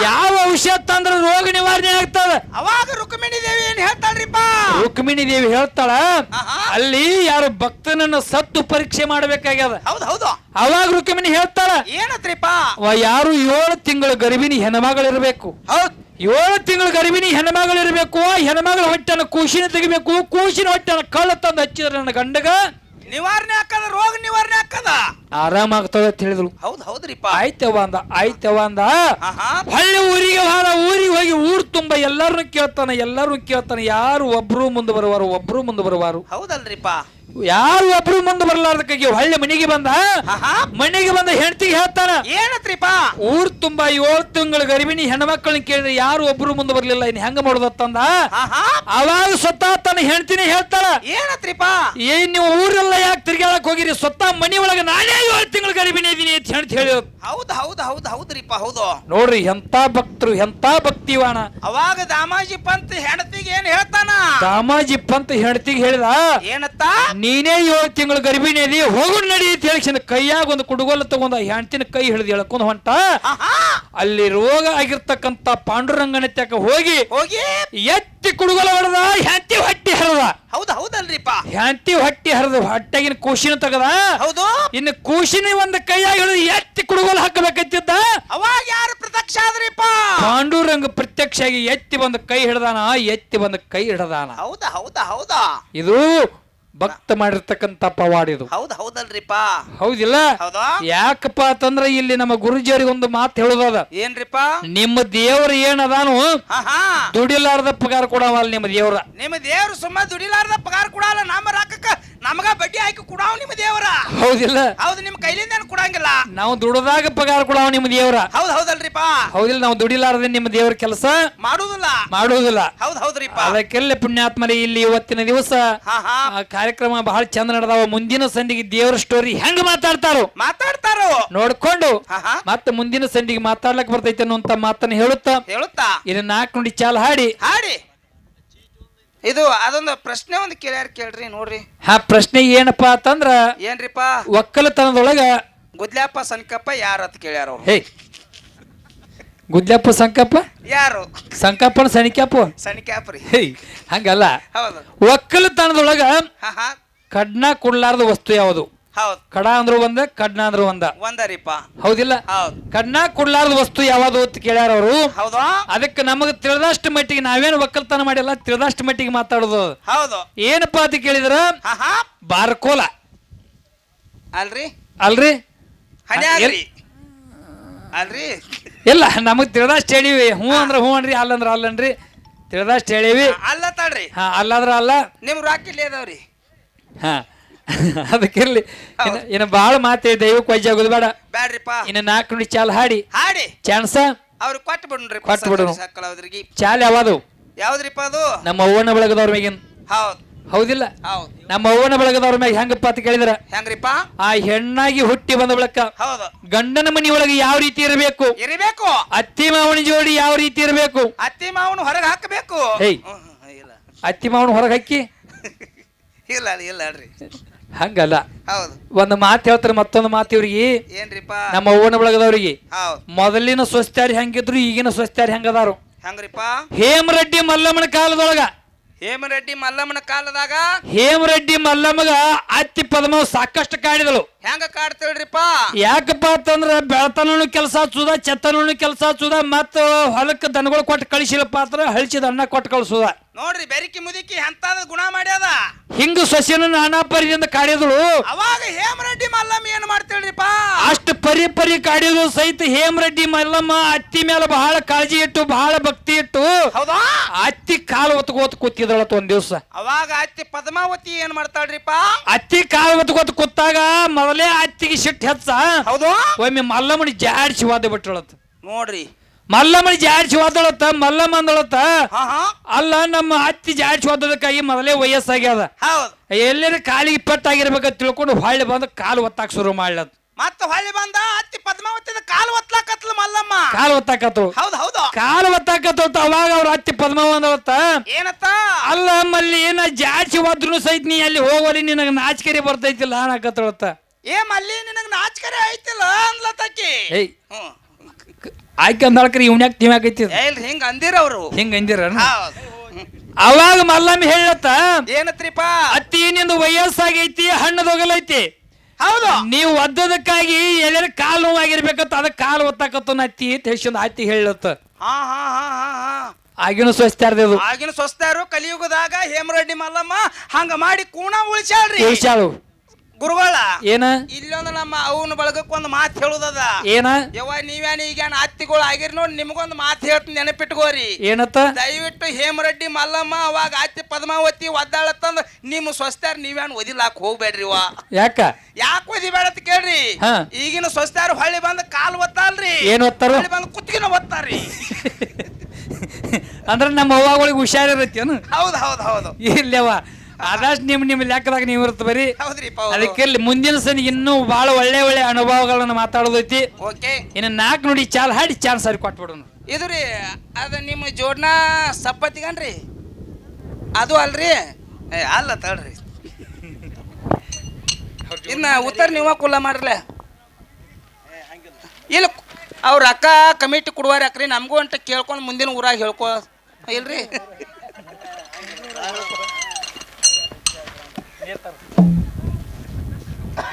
ಯಾವ ಔಷಧ ತಂದ್ರ ರೋಗ ನಿವಾರಣೆ ಆಗ್ತದ? ಅವಾಗ ರುಕ್ಮಿಣಿ ದೇವಿ ಏನ್ ಹೇಳ್ತಾಳ್ರಿಪ್ಪ? ರುಕ್ಮಿಣಿ ದೇವಿ ಹೇಳ್ತಾಳ ಅಲ್ಲಿ ಯಾರು ಭಕ್ತನನ್ನ ಸತ್ತು ಪರೀಕ್ಷೆ ಮಾಡ್ಬೇಕಾಗ್ಯದ. ಹೌದು ಹೌದು. ಅವಾಗ ರುಕ್ಮಿಣಿ ಹೇಳ್ತಾಳ ಏನತ್ರಿಪ್ಪ? ಅವ ಯಾರು ಏಳು ತಿಂಗಳ ಗರ್ಭಿಣಿ ಹೆಣ್ಮಗಳಿರ್ಬೇಕು. ಹೌದ್. ಏಳು ತಿಂಗಳ ಗರ್ಭಿಣಿ ಹೆಣ್ಮಗಳಿರಬೇಕು ಆ ಹೆಣ್ಮಗಳ ಹೊಟ್ಟೆನ ಕೂಸಿನ ತೆಗಿಬೇಕು ಕೂಸಿನ ಹೊಟ್ಟೆನ ಕಳ್ಳ ತಂದು ಹಚ್ಚಿದ್ರೆ ನನ್ನ ಗಂಡಗ ನಿವಾರಣೆ ಹಾಕದ ರೋಗ ನಿವಾರಣೆ ಹಾಕದ? ಆರಾಮಾಗ್ತದ ಅಂತ ಹೇಳಿದ್ರು ಹೌದ್ ಹೌದ್ರಿಪ್ಪ. ಆಯ್ತವ ಅಂದ ಆಯ್ತವ ಅಂದ. ಹಳ್ಳಿ ಊರಿಗೆ ಹೋದ ಊರಿಗೆ ಹೋಗಿ ಊರ್ ತುಂಬ ಎಲ್ಲರನ್ನು ಕೇಳ್ತಾನೆ ಎಲ್ಲರೂ ಕೇಳ್ತಾನೆ ಯಾರು ಒಬ್ರು ಮುಂದೆ ಬರುವಾರು ಒಬ್ರು ಮುಂದೆ ಬರುವಾರು. ಹೌದಲ್ರಿಪ್ಪ. ಯಾರು ಒಬ್ರು ಮುಂದೆ ಬರಲಾರ್ದಕ್ಕಾಗಿ ಹೊಳ್ಳಿ ಮನೆಗೆ ಬಂದ? ಮನೆಗೆ ಬಂದ ಹೆಂಡತಿ ಹೇಳ್ತಾನ? ಏನತ್ರಿಪ ಊರ್ ತುಂಬಾ ಏಳು ತಿಂಗಳ ಗರ್ಭಿಣಿ ಹೆಣ್ಮಕ್ಳನ್ನ ಕೇಳಿದ್ರೆ ಯಾರು ಒಬ್ರು ಮುಂದೆ ಬರ್ಲಿಲ್ಲ? ಇನ್ ಹೆಂಗ ಮಾಡೋದತ್ತಂದ ಅವಾಗ ಸ್ವತಃ ತನ್ನ ಹೆಂಡತಿನೇ ಹೇಳ್ತಾಳ. ಏನತ್ರಿಪ ಏನ್ ನೀವು ಊರೆಲ್ಲ ಯಾಕೆ ತಿರ್ಗಾಳಕ್ ಹೋಗಿರಿ? ಸ್ವತಃ ಮನಿ ಒಳಗೆ ನಾನೇ ಏಳು ತಿಂಗಳ ಗರ್ಭಿಣಿ ಇದೀನಿ ಅಂತ ಹೆಂಡತಿ ಹೇಳಿ. ಹೌದ್ ಹೌದ್ ಹೌದ್ ಹೌದ್ರಿಪ ಹೌದು. ನೋಡ್ರಿ ಎಂತ ಭಕ್ತರು ಎಂತ ಭಕ್ತಿವಾಣ. ಅವಾಗ ದಾಮಾಜಿ ಪಂತ್ ಹೆಂಡತಿಗೆ ಏನ್ ಹೇಳ್ತಾನ? ದಾಮಾಜಿ ಪಂತ್ ಹೆಂಡತಿಗೆ ಹೇಳಿದ ಏನತ್ತ? ನೀನೇ ಏಳು ತಿಂಗಳು ಗರ್ಭಿಣಿ ಅದಿ ಹೋಗು ನಡಿ ಅಂತ ಹೇಳಿ ಕೈಯಾಗ ಒಂದು ಕುಡುಗೋಲ ತಗೊಂಡ ಹೆಂಡತಿನ ಕೈ ಹಿಡಿದು ಎಳ್ಕೊಂಡು ಹೊಂಟ. ಅಲ್ಲಿ ರೋಗ ಆಗಿರ್ತಕ್ಕಂತ ಪಾಂಡುರಂಗನ ತ್ಯಾಕ ಹೋಗಿ ಹೋಗಿ! ಎತ್ತಿ ಕುಡುಗೋಲ ಹೊಡೆದ ಹೆಂಡತಿ ಹೊಟ್ಟಿ ಹರಿದ. ಹೌದು ಹೌದಲ್ರಿಪ್ಪ. ಹೆಂಡತಿ ಹೊಟ್ಟಿ ಹರಿದ ಹೊಟ್ಟೆಗಿನ ಕೂಸಿನ ತೆಗದ. ಹೌದು. ಇನ್ನು ಕೂಸಿನ ಒಂದು ಕೈಯಾಗ ಹಿಡಿದು ಎತ್ತಿ ಕುಡುಗೋಲ ಹಾಕಬೇಕಂತಿದ್ದ ಅವಾಗ ಯಾರು ಪ್ರತ್ಯಕ್ಷ ಆದ್ರಿಪ್ಪ? ಪಾಂಡುರಂಗ ಪ್ರತ್ಯಕ್ಷ ಆಗಿ ಎತ್ತಿ ಬಂದ ಕೈ ಹಿಡ್ದಾನ ಎತ್ತಿ ಬಂದ ಕೈ ಹಿಡ್ದಾನ. ಹೌದಾ ಹೌದಾ ಹೌದಾ. ಇದು ಭಕ್ತ ಮಾಡಿರ್ತಕ್ಕಂತ ಪವಾಡ ಇದು. ಹೌದ್ ಹೌದಲ್ರಿಪ್ಪ ಹೌದಿಲ್ಲ? ಹೌದಾ? ಯಾಕಪ್ಪ ಅಂತಂದ್ರ ಇಲ್ಲಿ ನಮ್ಮ ಗುರುಜಿಯರಿಗೆ ಒಂದು ಮಾತು ಹೇಳುದದ. ಏನ್ರಿಪ್ಪ ನಿಮ್ಮ ದೇವ್ರ ಏನದಾನು ದುಡಿಲಾರ್ದ ಪಗಾರ ಕೊಡವಲ್ಲ ನಿಮ್ಮ ದೇವ್ರ. ನಿಮ್ಮ ದೇವ್ರು ಸುಮ್ಮ ದುಡಿಲಾರ್ದ ಪಗಾರ ಕೊಡಲ್ಲ ನಮ್ಮ ರಾಕಕ್ಕ. ನಮಗ ಬಡ್ಡಿ ಹಾಕಿ ಕೊಡಾವ್ ನಿಮ್ಮ ದೇವರ? ಹೌದಿಲ್ಲ. ಹೌದು ನಿಮ್ ಕೈಲಿಂದ ಏನು ಕೊಡಂಗಿಲ್ಲ. ನಾವು ದುಡದಾಗ ಪಗಾರ ಕೊಡಾವ್ ನಿಮ್ಮ ದೇವ್ರ. ಹೌದ್ ಹೌದಲ್ರಿಪ್ಪ. ಹೌದಿಲ್ಲ ನಾವು ದುಡಿಲಾರದ ನಿಮ್ಮ ದೇವ್ರ ಕೆಲಸ ಮಾಡುದಿಲ್ಲ. ಮಾಡುವುದಿಲ್ಲ ಹೌದ್ ಹೌದ್ರಿಪ್ಪ. ಅದಕ್ಕೆಲ್ಲ ಪುಣ್ಯಾತ್ಮರಿ ಇಲ್ಲಿ ಇವತ್ತಿನ ದಿವಸ ಹಾ ಹಾ. ಆ ಕಾರ್ಯಕ್ರಮ ಬಹಳ ಚಂದ ನಡೆದಾವ. ಮುಂದಿನ ಸಂಡಿಗೆ ದೇವರ ಸ್ಟೋರಿ ಹೆಂಗ್ ಮಾತಾಡ್ತಾರೋ? ಮಾತಾಡ್ತಾರೋ? ನೋಡ್ಕೊಂಡು ಹಾ ಹಾ. ಮತ್ತೆ ಮುಂದಿನ ಸಂಡಿಗೆ ಮಾತಾಡ್ಲಕ್ ಬರ್ತೈತೆ ಅನ್ನುವಂತ ಮಾತನ್ನ ಹೇಳುತ್ತಾ ಹೇಳುತ್ತಾ. ಇನ್ನು ನಾಲ್ಕು ನುಡಿ ಚಾಲ್ ಹಾಡಿ. ಹಾಡಿ. ಇದು ಅದೊಂದು ಪ್ರಶ್ನೆ ಒಂದು ಕೇಳ್ಯಾರ ಕೇಳ್ರಿ ನೋಡ್ರಿ. ಆ ಪ್ರಶ್ನೆ ಏನಪ್ಪಾ ಅಂತಂದ್ರ ಏನ್ರಿಪ್ಪ? ಒಕ್ಕಲತನದೊಳಗ ಗುದ್ಲ್ಯಾಪ ಸಂಕಪ್ಪ ಯಾರ ಅಂತ ಕೇಳ್ಯಾರ ಅವ್ರು? ಹೇ ಗುದ್ಲಪ್ಪ ಸಂಕಪ್ಪ? ಯಾರು? ಸಂಕಪ್ಪನ ಸನಿಕಪ್ಪ ರೀ. ಹೇ ಹಂಗಲ್ಲ. ಹೌದು. ಒಕ್ಕಲತನದೊಳಗ ಹಾ ಹಾ. ಕಡ್ನ ಕೊಡ್ಲಾರ್ದ ವಸ್ತು ಯಾವುದು? ಹೌದು. ಕಡ ಅಂದ್ರು ಒಂದ ಕಡ್ನ ಅಂದ್ರು ಒಂದ. ಒಂದರಿಪ್ಪ ಹೌದಿಲ್ಲ? ಹೌದು. ಕಡ್ನ ಕೊಡ್ಲಾರ್ದ ವಸ್ತು ಯಾವುದು ಅಂತ ಕೇಳ್ಯಾರ ಅವರು? ಹೌದು. ಅದಕ್ಕೆ ನಮಗೆ ತಿಳಿದಷ್ಟು ಮಟ್ಟಿಗೆ ನಾವೇನು ಒಕ್ಕಲ್ತನ ಮಾಡಿಲ್ಲ ತಿಳಿದಷ್ಟು ಮಟ್ಟಿಗೆ ಮಾತಾಡೋದು. ಹೌದು. ಏನಪ್ಪಾ ಅಂತ ಕೇಳಿದ್ರ? ಹಾ ಬಾರ್ಕೋಲ. ಅಲ್ರಿ? ಅಲ್ರಿ? ಅಲ್ರಿ. ಇಲ್ಲ ನಮಗ್ ತಿಳಿದಷ್ಟು ಹೇಳಿವಿ. ಹ್ಞೂ ಅಂದ್ರ ಹ್ಞೂ ಅನ್ರಿ ಅಲ್ಲಂದ್ರ ಅಲ್ಲನ್ರಿ ತಿಳಿದಷ್ಟು ಹೇಳಿವಿ. ಅಲ್ಲ ತಡ್ರಿ. ಹಾ ಅಲ್ಲಾದ್ರ ಅಲ್ಲ. ನಿಮ್ ರಾಕಿಲಿ ಅದಾವ್ರಿ ಹಾ. ಅದಕ್ಕಿರ್ಲಿ ಇನ್ನು ಏನ ಭಾಳ ಮಾತೆ ದೈವಕ್ಕೆ ವಜ್ಜೆ ಆಗೋದು ಬೇಡ. ಬ್ಯಾಡ್ರಿಪ್ಪ. ಇನ್ನು ನಾಲ್ಕು ನುಡಿ ಚಾಲ್ ಹಾಡಿ. ಹಾಡಿ. ಚಾನ್ಸ? ಅವ್ರಿಗೆ ಕೊಟ್ಟು ಬಿಡ್ರಿ ಕೊಟ್ಟು ಬಿಡೋಣ. ಸಕ್ಕಳವ್ರಿಗೆ ಚಾಲ್ ಯಾವದು? ಯಾವ್ದ್ರಿಪ್ಪ ಅದು? ನಮ್ಮ ಅವ್ವನ ಬಳಗದವ್ರ ಮೇಗಿನ್ ಹೌದು. ಹೌದಿಲ್ಲ. ಹೌದು. ನಮ್ಮ ಅವ್ವನ ಬಳಗದವ್ರ ಮ್ಯಾಗ ಹೆಂಗಪ್ಪ ಅಂತ ಕೇಳಿದ್ರ? ಹೆಂಗ್ರಿಪ್ಪ? ಆ ಹೆಣ್ಣಾಗಿ ಹುಟ್ಟಿ ಬಂದ ಬಳಕ. ಹೌದು. ಗಂಡನ ಮನೆಯೊಳಗೆ ಯಾವ ರೀತಿ ಇರಬೇಕು? ಇರಬೇಕು. ಅತ್ತಿ ಮಾವನ ಜೋಡಿ ಯಾವ ರೀತಿ ಇರಬೇಕು? ಅತ್ತಿ ಮಾವನ ಹೊರಗೆ ಹಾಕಬೇಕು. ಇಲ್ಲ. ಅತ್ತಿ ಮಾವನ ಹೊರಗೆ ಹಾಕಿ. ಇಲ್ಲ ಇಲ್ಲ ಅಲ್ರಿ ಹಂಗಲ್ಲ. ಹೌದು. ಒಂದು ಮಾತು ಹೇಳ್ತಾರೆ ಮತ್ತೊಂದು ಮಾತು ಇವ್ರಿಗೆ. ಏನ್ರಿಪ್ಪ ನಮ್ಮ ಅವ್ವನ ಬಳಗದವ್ರಿಗೆ. ಹೌದು. ಮೊದಲಿನ ಸ್ವಸ್ಥ್ಯಾರಿ ಹೆಂಗಿದ್ರು ಈಗಿನ ಸ್ವಸ್ಥ್ಯಾರಿ ಹೆಂಗದಾರು? ಹೆಂಗ್ರಿಪ್ಪ ಹೇಮರೆಡ್ಡಿ ಮಲ್ಲಮ್ಮನ ಕಾಲದೊಳಗ. ಹೇಮರೆಡ್ಡಿ ಮಲ್ಲಮ್ಮನ ಕಾಲದಾಗ? ಹೇಮರೆಡ್ಡಿ ಮಲ್ಲಮ್ಮಗ ಅತ್ತಿ ಪದ್ಮ ಸಾಕಷ್ಟು ಕಾಡಿದಳು. ಹೆಂಗ ಕಾಡ್ತೇಳ್ರಿಪ್ಪ ಯಾಕಪ್ಪ ಅಂತಂದ್ರ ಬೆಳತನೂ ಕೆಲಸ ಹಚ್ಚುದ ಚೆತ್ತನೂ ಕೆಲಸ ಹಚ್ಚುದ ಮತ್ತ ಹೊಲಕ್ಕೆ ದನಗಳು ಕೊಟ್ಟು ಕಳಿಸಿಲ್ಲಪ್ಪ ಅಂದ್ರೆ ಹಳಿಸಿದ ಅನ್ನ ಕೊಟ್ಟು ಕಳಿಸುದ. ನೋಡ್ರಿ ಬೆರಿಕಿ ಮುದಿಕಿ ಎಂತಾದ ಗುಣ ಮಾಡ್ಯದ? ಹಿಂಗ ಸಸ್ಯನ ನಾನಾ ಪರಿಯಿಂದ ಕಾಡಿದಳು ಅವಾಗ ಹೇಮರೆಡ್ಡಿ ಮಲ್ಲಮ್ಮ ಏನ್ ಮಾಡ್ತೇಳ್ರಿಪ್ಪ ಅಷ್ಟು ಪರಿ ಪರಿ ಕಾಡಿದ್ರು ಸಹಿತ ಹೇಮರೆಡ್ಡಿ ಮಲ್ಲಮ್ಮ ಅತ್ತಿ ಮೇಲೆ ಬಹಳ ಕಾಳಜಿ ಇಟ್ಟು ಬಹಳ ಭಕ್ತಿ ಇಟ್ಟು ಹೌದಾ? ಅತ್ತಿ ಕಾಲು ಒತ್ಕೋತ ಕೂತಿದಳತ್ ಒಂದ್ ದಿವ್ಸ. ಅವಾಗ ಅತ್ತಿ ಪದ್ಮಾವತಿ ಏನ್ ಮಾಡ್ತಾಳ್ರಿಪ್ಪ? ಅತ್ತಿ ಕಾಲು ಒತ್ಕೋತ ಕೂತಾಗ ಮೊದಲೇ ಅತ್ತಿಗೆ ಸಿಟ್ಟು ಹೆಚ್ಚ ಹೌದು? ಒಮ್ಮೆ ಮಲ್ಲಮ್ಮನ ಜಾಡ್ಸಿ ವಾದ ಬಿಟ್ಟಳತ್ತ ನೋಡ್ರಿ. ಮಲ್ಲಮ್ಮನ ಜಾಡ್ಸಿ ವಾದಳತ್ತ ಮಲ್ಲಮ್ಮ ಅಂದಳತ್ತ ಅಲ್ಲ ನಮ್ಮ ಅತ್ತಿ ಜಾಡ್ಸಿ ವಾದದಕ್ಕಾಗಿ ಮೊದಲೇ ವಯಸ್ಸಾಗ್ಯದ. ಎಲ್ಲರ ಕಾಲಿಗೆ ಪೆಟ್ಟಾಗಿರ್ಬೇಕಂತ ತಿಳ್ಕೊಂಡು ಹೊಳ್ಳಿ ಬಂದು ಕಾಲು ಒತ್ತಾಕ ಶುರು ಮಾಡ್ಲತ್ ಮತ್ತ ಹೊಳ್ಳಿ ಬಂದ ಅತ್ತಿ ಪದ್ಮಾವತಿದ ಕಾಲು ಒತ್ತಲಾಕತ್ಲ ಮಲ್ಲಮ್ಮ. ಕಾಲು ಒತ್ತಾಕತ್ತು. ಹೌದು ಹೌದು. ಕಾಲು ಒತ್ತಾಕತ್ತ ಅವಾಗ ಅವ್ರ ಅತ್ತಿ ಪದ್ಮಾವ ಅಂದಳತ್ತ ಏನತ್ತ? ಅಲ್ಲ ಮಲ್ಲಿ ಏನ ಜಾಡ್ಸಿ ಹೋದ್ರು ಸಹಿತ ನೀ ಅಲ್ಲಿ ಹೋಗೋಲಿ ನಿನಗೆ ನಾಚಿಕೆರಿ ಬರ್ತೈತಿಲ್ಲ ಅನ್ನಕತ್ತಳತ್ತ. ಏ ಮಲ್ಲಿ ನಿನಗೆ ನಾಚಿಕರೆ ಐತಿಲ್ಲ ಅನ್ಲತ್ತಕ್ಕಿ ಏಯ್. ಹ್ಞೂ. ಆಯ್ಕೆ ಅಂದಾಳ್ಕರಿ ಇವ್ನ್ಯಾಕ ತಿಮ್ಯಾಕೈತಿ ಏ, ಇಲ್ರಿ ಹಿಂಗ ಅಂದಿರ ಅವರು. ಹಿಂಗ ಅಂದಿರ ಅವಾಗ ಮಲ್ಲಮ್ಮ ಹೇಳತ್ತ ಏನತ್ರಿಪ್ಪ? ಅತ್ತಿ ನಿಂದು ವಯಸ್ಸಾಗೈತಿ ಹಣ್ಣು ದೊಗಲೈತಿ ಹೌದು. ನೀವು ಒದ್ದದಕ್ಕಾಗಿ ಎಲ್ಲರ ಕಾಲು ನೋವಾಗಿರ್ಬೇಕತ್ತ ಅದಕ್ಕೆ ಕಾಲು ಒತ್ತಾಕತ್ತ ಅತ್ತಿ ಅಂತ ಹೇಳ್ಸಿಂದ ಅತ್ತಿ ಹೇಳತ್ತ. ಹಾ ಹಾ ಹಾ ಹಾ ಹಾ. ಆಗಿನ ಸ್ವಸ್ಥಾರ್ದದು ಆಗಿನ ಸ್ವಸ್ಥರು ಕಲಿಯುಗದಾಗ ಹೇಮರೆಡ್ಡಿ ಮಲ್ಲಮ್ಮ ಹಂಗ ಮಾಡಿ ಕೂಣ ಉಳಿಸ್ಯಾಳ್ರಿ. ಉಳ್ಸ್ಯಾಳು. ಗುರುಗಳ ಏನ? ಇಲ್ಲೊಂದು ನಮ್ಮ ಅವನ ಬಳಗಕ್ಕೆ ಒಂದು ಮಾತು ಹೇಳುದದ. ಏನ? ಯವ್ವ ನೀವೇನ ಈಗ ಅತ್ತಿಗಳು ಆಗಿರ್ ನೋಡಿ ನಿಮಗೊಂದು ಮಾತು ಹೇಳ್ತೀನಿ ನೆನಪಿಟ್ಕೋರಿ. ಏನತ್ತ? ದಯವಿಟ್ಟು ಹೇಮರೆಡ್ಡಿ ಮಲ್ಲಮ್ಮ ಅವಾಗ ಅತ್ತಿ ಪದ್ಮಾವತಿ ಒದ್ದಾಳತ್ತಂದ್ರ ನಿಮ್ಮ ಸ್ವಸ್ಥಾರ ನೀವೇನ್ ಒದಿಲಾಕ್ ಹೋಗ್ಬೇಡ್ರಿ ವಾ ಯಾಕ? ಯಾಕೆ ಒದಿಬೇಡ ಅಂತ ಕೇಳ್ರಿ? ಈಗಿನ ಸ್ವಸ್ಥಾರ ಹೊಳ್ಳಿ ಬಂದ ಕಾಲ್ ಒತ್ತಲ್ರಿ ಏನ್ ಒತ್ತಾರ? ಹೊಳ್ಳಿ ಬಂದ ಕುತ್ತಿಗೆನ ಒತ್ತಾರ್ರಿ ಅಂದ್ರೆ ನಮ್ಮ ಅವ್ವಗಳಿಗೆ ಹುಷಾರಿರತ್ತೇನು? ಹೌದು ಹೌದು ಹೌದು. ಇಲ್ಲವ ಆದಷ್ಟು ನಿಮ್ ನಿಮ್ ಲೆಕ್ಕದಾಗ ನೀವು ಇರುತ್ತೆ ಬರೀ. ಹೌದ್ರಿ ಅದಕ್ಕೆ ಇಲ್ಲಿ ಮುಂದಿನ ಸನ್ ಇನ್ನೂ ಬಹಳ ಒಳ್ಳೆ ಒಳ್ಳೆ ಅನುಭವಗಳನ್ನ ಮಾತಾಡೋದೈತಿ. ಓಕೆ. ಇನ್ನು ನಾಲ್ಕು ನುಡಿ ಚಾಲ್ ಹಾಡಿ ಚಾಲ್ ಸರಿ ಕೊಟ್ಬಿಡೋಣ. ಇದು ರೀ ಅದು ನಿಮ್ಮ ಜೋಡ್ನ ಸಪ್ಪತ್ತಿಗನ್ರಿ? ಅದು ಅಲ್ರಿ? ಏ ಅಲ್ಲ ತಡ್ರಿ. ಇನ್ನ ಉತ್ತರ ನೀವ ಕುಲ್ಲ ಮಾಡ್ರಲ್ಲ ಇಲ್ಲ ಅವ್ರ ಅಕ್ಕ ಕಮಿಟಿ ಕೊಡುವಾರ ಅಕ್ರಿ ನಮಗೂ ಅಂತ ಕೇಳ್ಕೊಂಡು ಮುಂದಿನ ಊರಾಗ ಹೇಳ್ಕೊ ಇಲ್ರಿ? ветер.